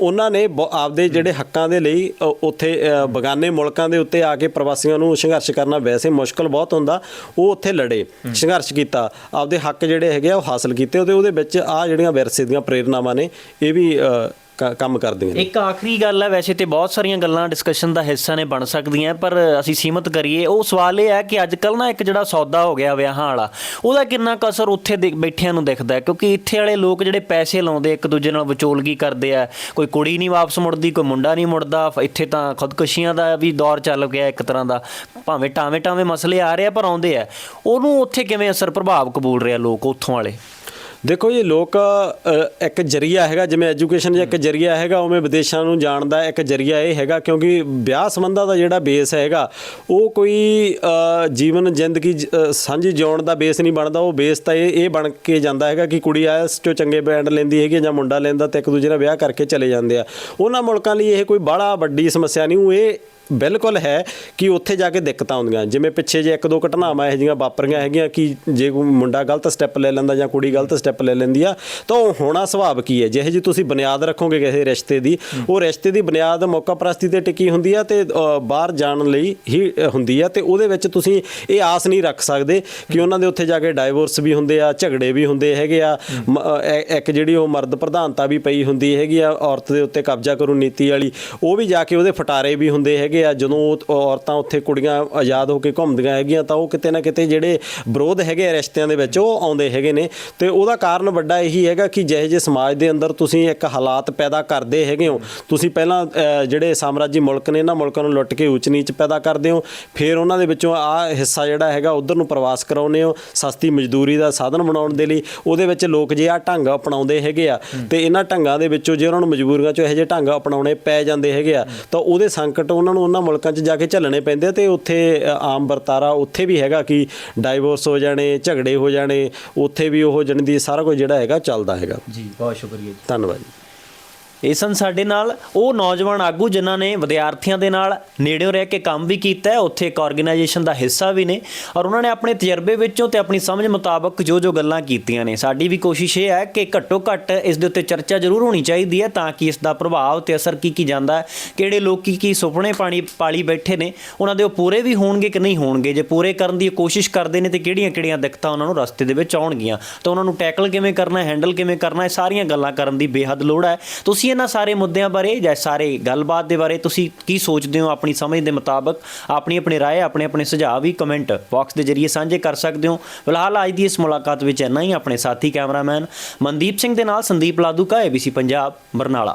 Speaker 1: ਉਹਨਾਂ ਨੇ ਆਪਦੇ ਜਿਹੜੇ ਹੱਕਾਂ ਦੇ ਲਈ ਉੱਥੇ ਬਗਾਨੇ ਮੁਲਕਾਂ ਦੇ ਉੱਤੇ ਆ ਕੇ ਪ੍ਰਵਾਸੀਆਂ ਨੂੰ ਸੰਘਰਸ਼ ਕਰਨਾ ਵੈਸੇ ਮੁਸ਼ਕਲ ਬਹੁਤ ਹੁੰਦਾ ਉਹ ਉੱਥੇ ਲੜੇ ਸੰਘਰਸ਼ ਕੀਤਾ। ਆਪਦੇ ਹੱਕ ਜਿਹੜੇ ਹੈਗੇ ਆ ਉਹ ਹਾਸਲ ਕੀਤੇ ਤੇ ਉਹਦੇ ਵਿੱਚ ਆ ਜਿਹੜੀਆਂ ਵਿਰਸੇ ਦੀਆਂ ਪ੍ਰੇਰਨਾਵਾਂ ਨੇ ਇਹ ਵੀ ਕ- ਕੰਮ ਕਰਦੀਆਂ ਨੇ।
Speaker 2: ਇੱਕ ਆਖਰੀ ਗੱਲ ਹੈ ਵੈਸੇ ਤੇ ਬਹੁਤ ਸਾਰੀਆਂ ਗੱਲਾਂ ਡਿਸਕਸ਼ਨ ਦਾ ਹਿੱਸਾ ਨੇ ਬਣ ਸਕਦੀਆਂ, ਪਰ ਅਸੀਂ ਸੀਮਤ ਕਰੀਏ। ਉਹ ਸਵਾਲ ਇਹ ਹੈ ਕਿ ਅੱਜ ਕੱਲ ਨਾ ਇੱਕ ਜਿਹੜਾ ਸੌਦਾ ਹੋ ਗਿਆ ਵਿਆਹਾਂ ਵਾਲਾ, ਉਹਦਾ ਕਿੰਨਾ ਕੁ ਅਸਰ ਉੱਥੇ ਦੇ, ਬੈਠਿਆਂ ਨੂੰ ਦਿਖਦਾ ਹੈ? ਕਿਉਂਕਿ ਇੱਥੇ ਵਾਲੇ ਲੋਕ ਜਿਹੜੇ ਪੈਸੇ ਲਾਉਂਦੇ, ਇੱਕ ਦੂਜੇ ਨਾਲ ਵਿਚੋਲਗੀ ਕਰਦੇ ਆ। ਕੋਈ ਕੁੜੀ ਨਹੀਂ ਵਾਪਸ ਮੁੜਦੀ, ਕੋਈ ਮੁੰਡਾ ਨਹੀਂ ਮੁੜਦਾ। ਫ- ਇੱਥੇ ਤਾਂ ਖੁਦਕੁਸ਼ੀਆਂ ਦਾ ਵੀ ਦੌਰ ਚੱਲ ਗਿਆ ਇੱਕ ਤਰ੍ਹਾਂ ਦਾ। ਭਾਵੇਂ ਟਾਵੇਂ ਟਾਵੇਂ ਮਸਲੇ ਆ ਰਹੇ ਆ, ਪਰ ਆਉਂਦੇ ਆ। ਉਹਨੂੰ ਉੱਥੇ ਕਿਵੇਂ ਅਸਰ, ਪ੍ਰਭਾਵ ਕਬੂਲ ਰਿਹਾ ਲੋਕ ਉੱਥੋਂ ਵਾਲੇ?
Speaker 1: ਦੇਖੋ ਜੀ, ਲੋਕ ਇੱਕ ਜਰੀਆ ਹੈਗਾ, ਜਿਵੇਂ ਐਜੂਕੇਸ਼ਨ ਜਿਹਾ ਇੱਕ ਜਰੀਆ ਹੈਗਾ, ਉਵੇਂ ਵਿਦੇਸ਼ਾਂ ਨੂੰ ਜਾਣ ਦਾ ਇੱਕ ਜਰੀਆ ਇਹ ਹੈਗਾ, ਕਿਉਂਕਿ ਵਿਆਹ ਸੰਬੰਧਾਂ ਦਾ ਜਿਹੜਾ ਬੇਸ ਹੈਗਾ, ਉਹ ਕੋਈ ਜੀਵਨ ਜ਼ਿੰਦਗੀ ਜ- ਸਾਂਝੀ ਜਿਉਣ ਦਾ ਬੇਸ ਨਹੀਂ ਬਣਦਾ, ਉਹ ਬੇਸ ਤਾਂ ਇਹ ਇਹ ਬਣ ਕੇ ਜਾਂਦਾ ਹੈਗਾ ਕਿ ਕੁੜੀ ਆਇਸ ਚੋਂ ਚੰਗੇ ਬੈਂਡ ਲੈਂਦੀ ਹੈਗੀ ਜਾਂ ਮੁੰਡਾ ਲੈਂਦਾ ਤੇ ਇੱਕ ਦੂਜੇ ਨਾਲ ਵਿਆਹ ਕਰਕੇ ਚਲੇ ਜਾਂਦੇ ਆ। ਉਹਨਾਂ ਮੁਲਕਾਂ ਲਈ ਇਹ ਕੋਈ ਬੜਾ ਵੱਡੀ ਸਮੱਸਿਆ ਨਹੀਂ, ਉਹ ਇਹ ਬਿਲਕੁਲ ਹੈ ਕਿ ਉੱਥੇ ਜਾ ਕੇ ਦਿੱਕਤਾਂ ਆਉਂਦੀਆਂ ਜਿਵੇਂ ਪਿੱਛੇ ਜੇ ਇੱਕ ਦੋ ਘਟਨਾਵਾਂ ਇਹੋ ਜਿਹੀਆਂ ਵਾਪਰੀਆਂ ਹੈਗੀਆਂ ਕਿ ਜੇ ਕੋਈ ਮੁੰਡਾ ਗਲਤ ਸਟੈਪ ਲੈ ਲੈਂਦਾ ਜਾਂ ਕੁੜੀ ਗਲਤ ਸਟੈਪ ਲੈ ਲੈਂਦੀ ਆ, ਤਾਂ ਉਹ ਹੋਣਾ ਸੁਭਾਵ ਕੀ ਹੈ? ਜਿਹੇ ਜੀ ਤੁਸੀਂ ਬੁਨਿਆਦ ਰੱਖੋਗੇ ਕਿਸੇ ਰਿਸ਼ਤੇ ਦੀ, ਉਹ ਰਿਸ਼ਤੇ ਦੀ ਬੁਨਿਆਦ ਮੌਕਾ ਪ੍ਰਸਤੀ ਤੇ ਟਿਕੀ ਹੁੰਦੀ ਆ ਤੇ ਬਾਹਰ ਜਾਣ ਲਈ ਹੀ ਹੁੰਦੀ ਆ ਤੇ ਉਹਦੇ ਵਿੱਚ ਤੁਸੀਂ ਇਹ ਆਸ ਨਹੀਂ ਰੱਖ ਸਕਦੇ ਕਿ ਉਹਨਾਂ ਦੇ ਉੱਥੇ ਜਾ ਕੇ ਡਾਈਵੋਰਸ ਵੀ ਹੁੰਦੇ ਆ, ਝਗੜੇ ਵੀ ਹੁੰਦੇ ਹੈਗੇ ਆ। ਮ- ਇੱਕ ਜਿਹੜੀ ਉਹ ਮਰਦ ਪ੍ਰਧਾਨਤਾ ਵੀ ਪਈ ਹੁੰਦੀ ਹੈਗੀ ਆ, ਔਰਤ ਦੇ ਉੱਤੇ ਕਬਜ਼ਾ ਕਰੂ ਨੀਤੀ ਵਾਲੀ, ਉਹ ਵੀ ਜਾ ਕੇ ਉਹਦੇ ਫਟਾਰੇ ਵੀ ਹੁੰਦੇ ਹੈਗੇ ਹੈਗੇ ਆ, ਜਦੋਂ ਔਰਤਾਂ ਉੱਥੇ ਕੁੜੀਆਂ ਆਜ਼ਾਦ ਹੋ ਕੇ ਘੁੰਮਦੀਆਂ ਹੈਗੀਆਂ, ਤਾਂ ਉਹ ਕਿਤੇ ਨਾ ਕਿਤੇ ਜਿਹੜੇ ਵਿਰੋਧ ਹੈਗੇ ਆ ਰਿਸ਼ਤਿਆਂ ਦੇ ਵਿੱਚ, ਉਹ ਆਉਂਦੇ ਹੈਗੇ ਨੇ। ਤੇ ਉਹਦਾ ਕਾਰਨ ਵੱਡਾ ਇਹੀ ਹੈਗਾ ਕਿ ਜਿਹੇ ਜਿਹੇ ਸਮਾਜ ਦੇ ਅੰਦਰ ਤੁਸੀਂ ਇੱਕ ਹਾਲਾਤ ਪੈਦਾ ਕਰਦੇ ਹੈਗੇ ਹੋ, ਤੁਸੀਂ ਪਹਿਲਾਂ ਜਿਹੜੇ ਸਾਮਰਾਜੀ ਮੁਲਕ ਨੇ, ਇਹਨਾਂ ਮੁਲਕਾਂ ਨੂੰ ਲੁੱਟ ਕੇ ਉੱਚ ਨੀਚ ਪੈਦਾ ਕਰਦੇ ਹੋ। ਫਿਰ ਉਹਨਾਂ ਦੇ ਵਿੱਚੋਂ ਆ ਹਿੱਸਾ ਜਿਹੜਾ ਹੈਗਾ, ਉਧਰ ਨੂੰ ਪ੍ਰਵਾਸ ਕਰਾਉਂਦੇ ਹੋ, ਸਸਤੀ ਮਜ਼ਦੂਰੀ ਦਾ ਸਾਧਨ ਬਣਾਉਣ ਦੇ ਲਈ। ਉਹਦੇ ਵਿੱਚ ਲੋਕ ਜੇ ਆ ਢੰਗ ਅਪਣਾਉਂਦੇ ਹੈਗੇ ਆ, ਤੇ ਇਹਨਾਂ ਢੰਗਾਂ ਦੇ ਵਿੱਚੋਂ ਜੇ ਉਹਨਾਂ ਨੂੰ ਮਜਬੂਰੀਆਂ ਚੋਂ ਇਹੋ ਜਿਹੇ ਢੰਗ ਅਪਣਾਉਣੇ ਪੈ ਜਾਂਦੇ ਹੈਗੇ ਆ, ਤਾਂ ਉਹਦੇ ਸੰਕਟ ਉਹਨਾਂ ਨੂੰ ਉਹਨਾਂ ਮੁਲਕਾਂ 'ਚ ਜਾ ਕੇ ਝੱਲਣੇ ਪੈਂਦੇ ਤੇ ਉੱਥੇ ਆਮ ਵਰਤਾਰਾ ਉੱਥੇ ਵੀ ਹੈਗਾ ਕਿ ਡਾਈਵੋਰਸ ਹੋ ਜਾਣੇ ਝਗੜੇ ਹੋ ਜਾਣੇ ਉੱਥੇ ਵੀ ਉਹ ਜਣ ਦੀ ਸਾਰਾ ਕੁਝ ਜਿਹੜਾ ਹੈਗਾ ਚੱਲਦਾ ਹੈਗਾ।
Speaker 2: ਜੀ ਬਹੁਤ ਸ਼ੁਕਰੀਆ ਜੀ।
Speaker 1: ਧੰਨਵਾਦ ਜੀ।
Speaker 2: ਇਹ ਸਨ ਸਾਡੇ ਨਾਲ ਉਹ ਨੌਜਵਾਨ ਆਗੂ ਜਿਨ੍ਹਾਂ ਨੇ ਵਿਦਿਆਰਥੀਆਂ ਦੇ ਨਾਲ ਨੇੜਿਓਂ ਰਹਿ ਕੇ ਕੰਮ ਵੀ ਕੀਤਾ ਹੈ, ਉੱਥੇ ਇੱਕ ਆਰਗੇਨਾਈਜੇਸ਼ਨ ਦਾ ਹਿੱਸਾ ਵੀ ਨੇ ਔਰ ਉਹਨਾਂ ਨੇ ਆਪਣੇ ਤਜਰਬੇ ਵਿੱਚੋਂ ਤੇ ਆਪਣੀ ਸਮਝ ਮੁਤਾਬਕ ਜੋ ਜੋ ਗੱਲਾਂ ਕੀਤੀਆਂ ਨੇ। ਸਾਡੀ ਵੀ ਕੋਸ਼ਿਸ਼ ਇਹ ਹੈ ਕਿ ਘੱਟੋ ਘੱਟ ਇਸ ਦੇ ਉੱਤੇ ਚਰਚਾ ਜ਼ਰੂਰ ਹੋਣੀ ਚਾਹੀਦੀ ਹੈ ਤਾਂ ਕਿ ਇਸ ਦਾ ਪ੍ਰਭਾਵ ਤੇ ਅਸਰ ਕੀ ਕੀ ਜਾਂਦਾ ਹੈ, ਕਿਹੜੇ ਲੋਕ ਕੀ ਕੀ ਸੁਪਨੇ ਪਾਣੀ ਪਾਲੀ ਬੈਠੇ ਨੇ, ਉਹਨਾਂ ਦੇ ਉਹ ਪੂਰੇ ਵੀ ਹੋਣਗੇ ਕਿ ਨਹੀਂ ਹੋਣਗੇ? ਜੇ ਪੂਰੇ ਕਰਨ ਦੀ ਕੋਸ਼ਿਸ਼ ਕਰਦੇ ਨੇ ਤੇ ਕਿਹੜੀਆਂ ਕਿਹੜੀਆਂ ਦਿੱਕਤਾਂ ਉਹਨਾਂ ਨੂੰ ਰਸਤੇ ਦੇ ਵਿੱਚ ਆਉਣਗੀਆਂ? ਤਾਂ ਉਹਨਾਂ ਨੂੰ ਟੈਕਲ ਕਿਵੇਂ ਕਰਨਾ, ਹੈਂਡਲ ਕਿਵੇਂ ਕਰਨਾ, ਇਹ ਸਾਰੀਆਂ ਗੱਲਾਂ ਕਰਨ ਦੀ ਬੇਹੱਦ ਲੋੜ ਹੈ। ਤੁਸੀਂ ਇਹਨਾਂ ਸਾਰੇ ਮੁੱਦਿਆਂ ਬਾਰੇ ਜਾਂ ਸਾਰੇ ਗੱਲਬਾਤ ਦੇ ਬਾਰੇ ਤੁਸੀਂ ਕੀ ਸੋਚਦੇ ਹੋ ਆਪਣੀ ਸਮਝ ਦੇ ਮੁਤਾਬਕ ਆਪਣੀ ਆਪਣੀ رائے ਆਪਣੇ ਆਪਣੇ ਸੁਝਾਅ ਵੀ ਕਮੈਂਟ ਬਾਕਸ ਦੇ ਜ਼ਰੀਏ ਸਾਂਝੇ ਕਰ ਸਕਦੇ ਹੋ ਫਿਲਹਾਲ ਅੱਜ ਦੀ ਇਸ ਮੁਲਾਕਾਤ ਵਿੱਚ ਇੰਨਾ ਹੀ ਆਪਣੇ ਸਾਥੀ ਕੈਮਰਾਮੈਨ ਮਨਦੀਪ ਸਿੰਘ ਦੇ ਨਾਲ ਸੰਦੀਪ ਲਾਦੂ ਕਾ ABC ਪੰਜਾਬ ਬਰਨਾਲਾ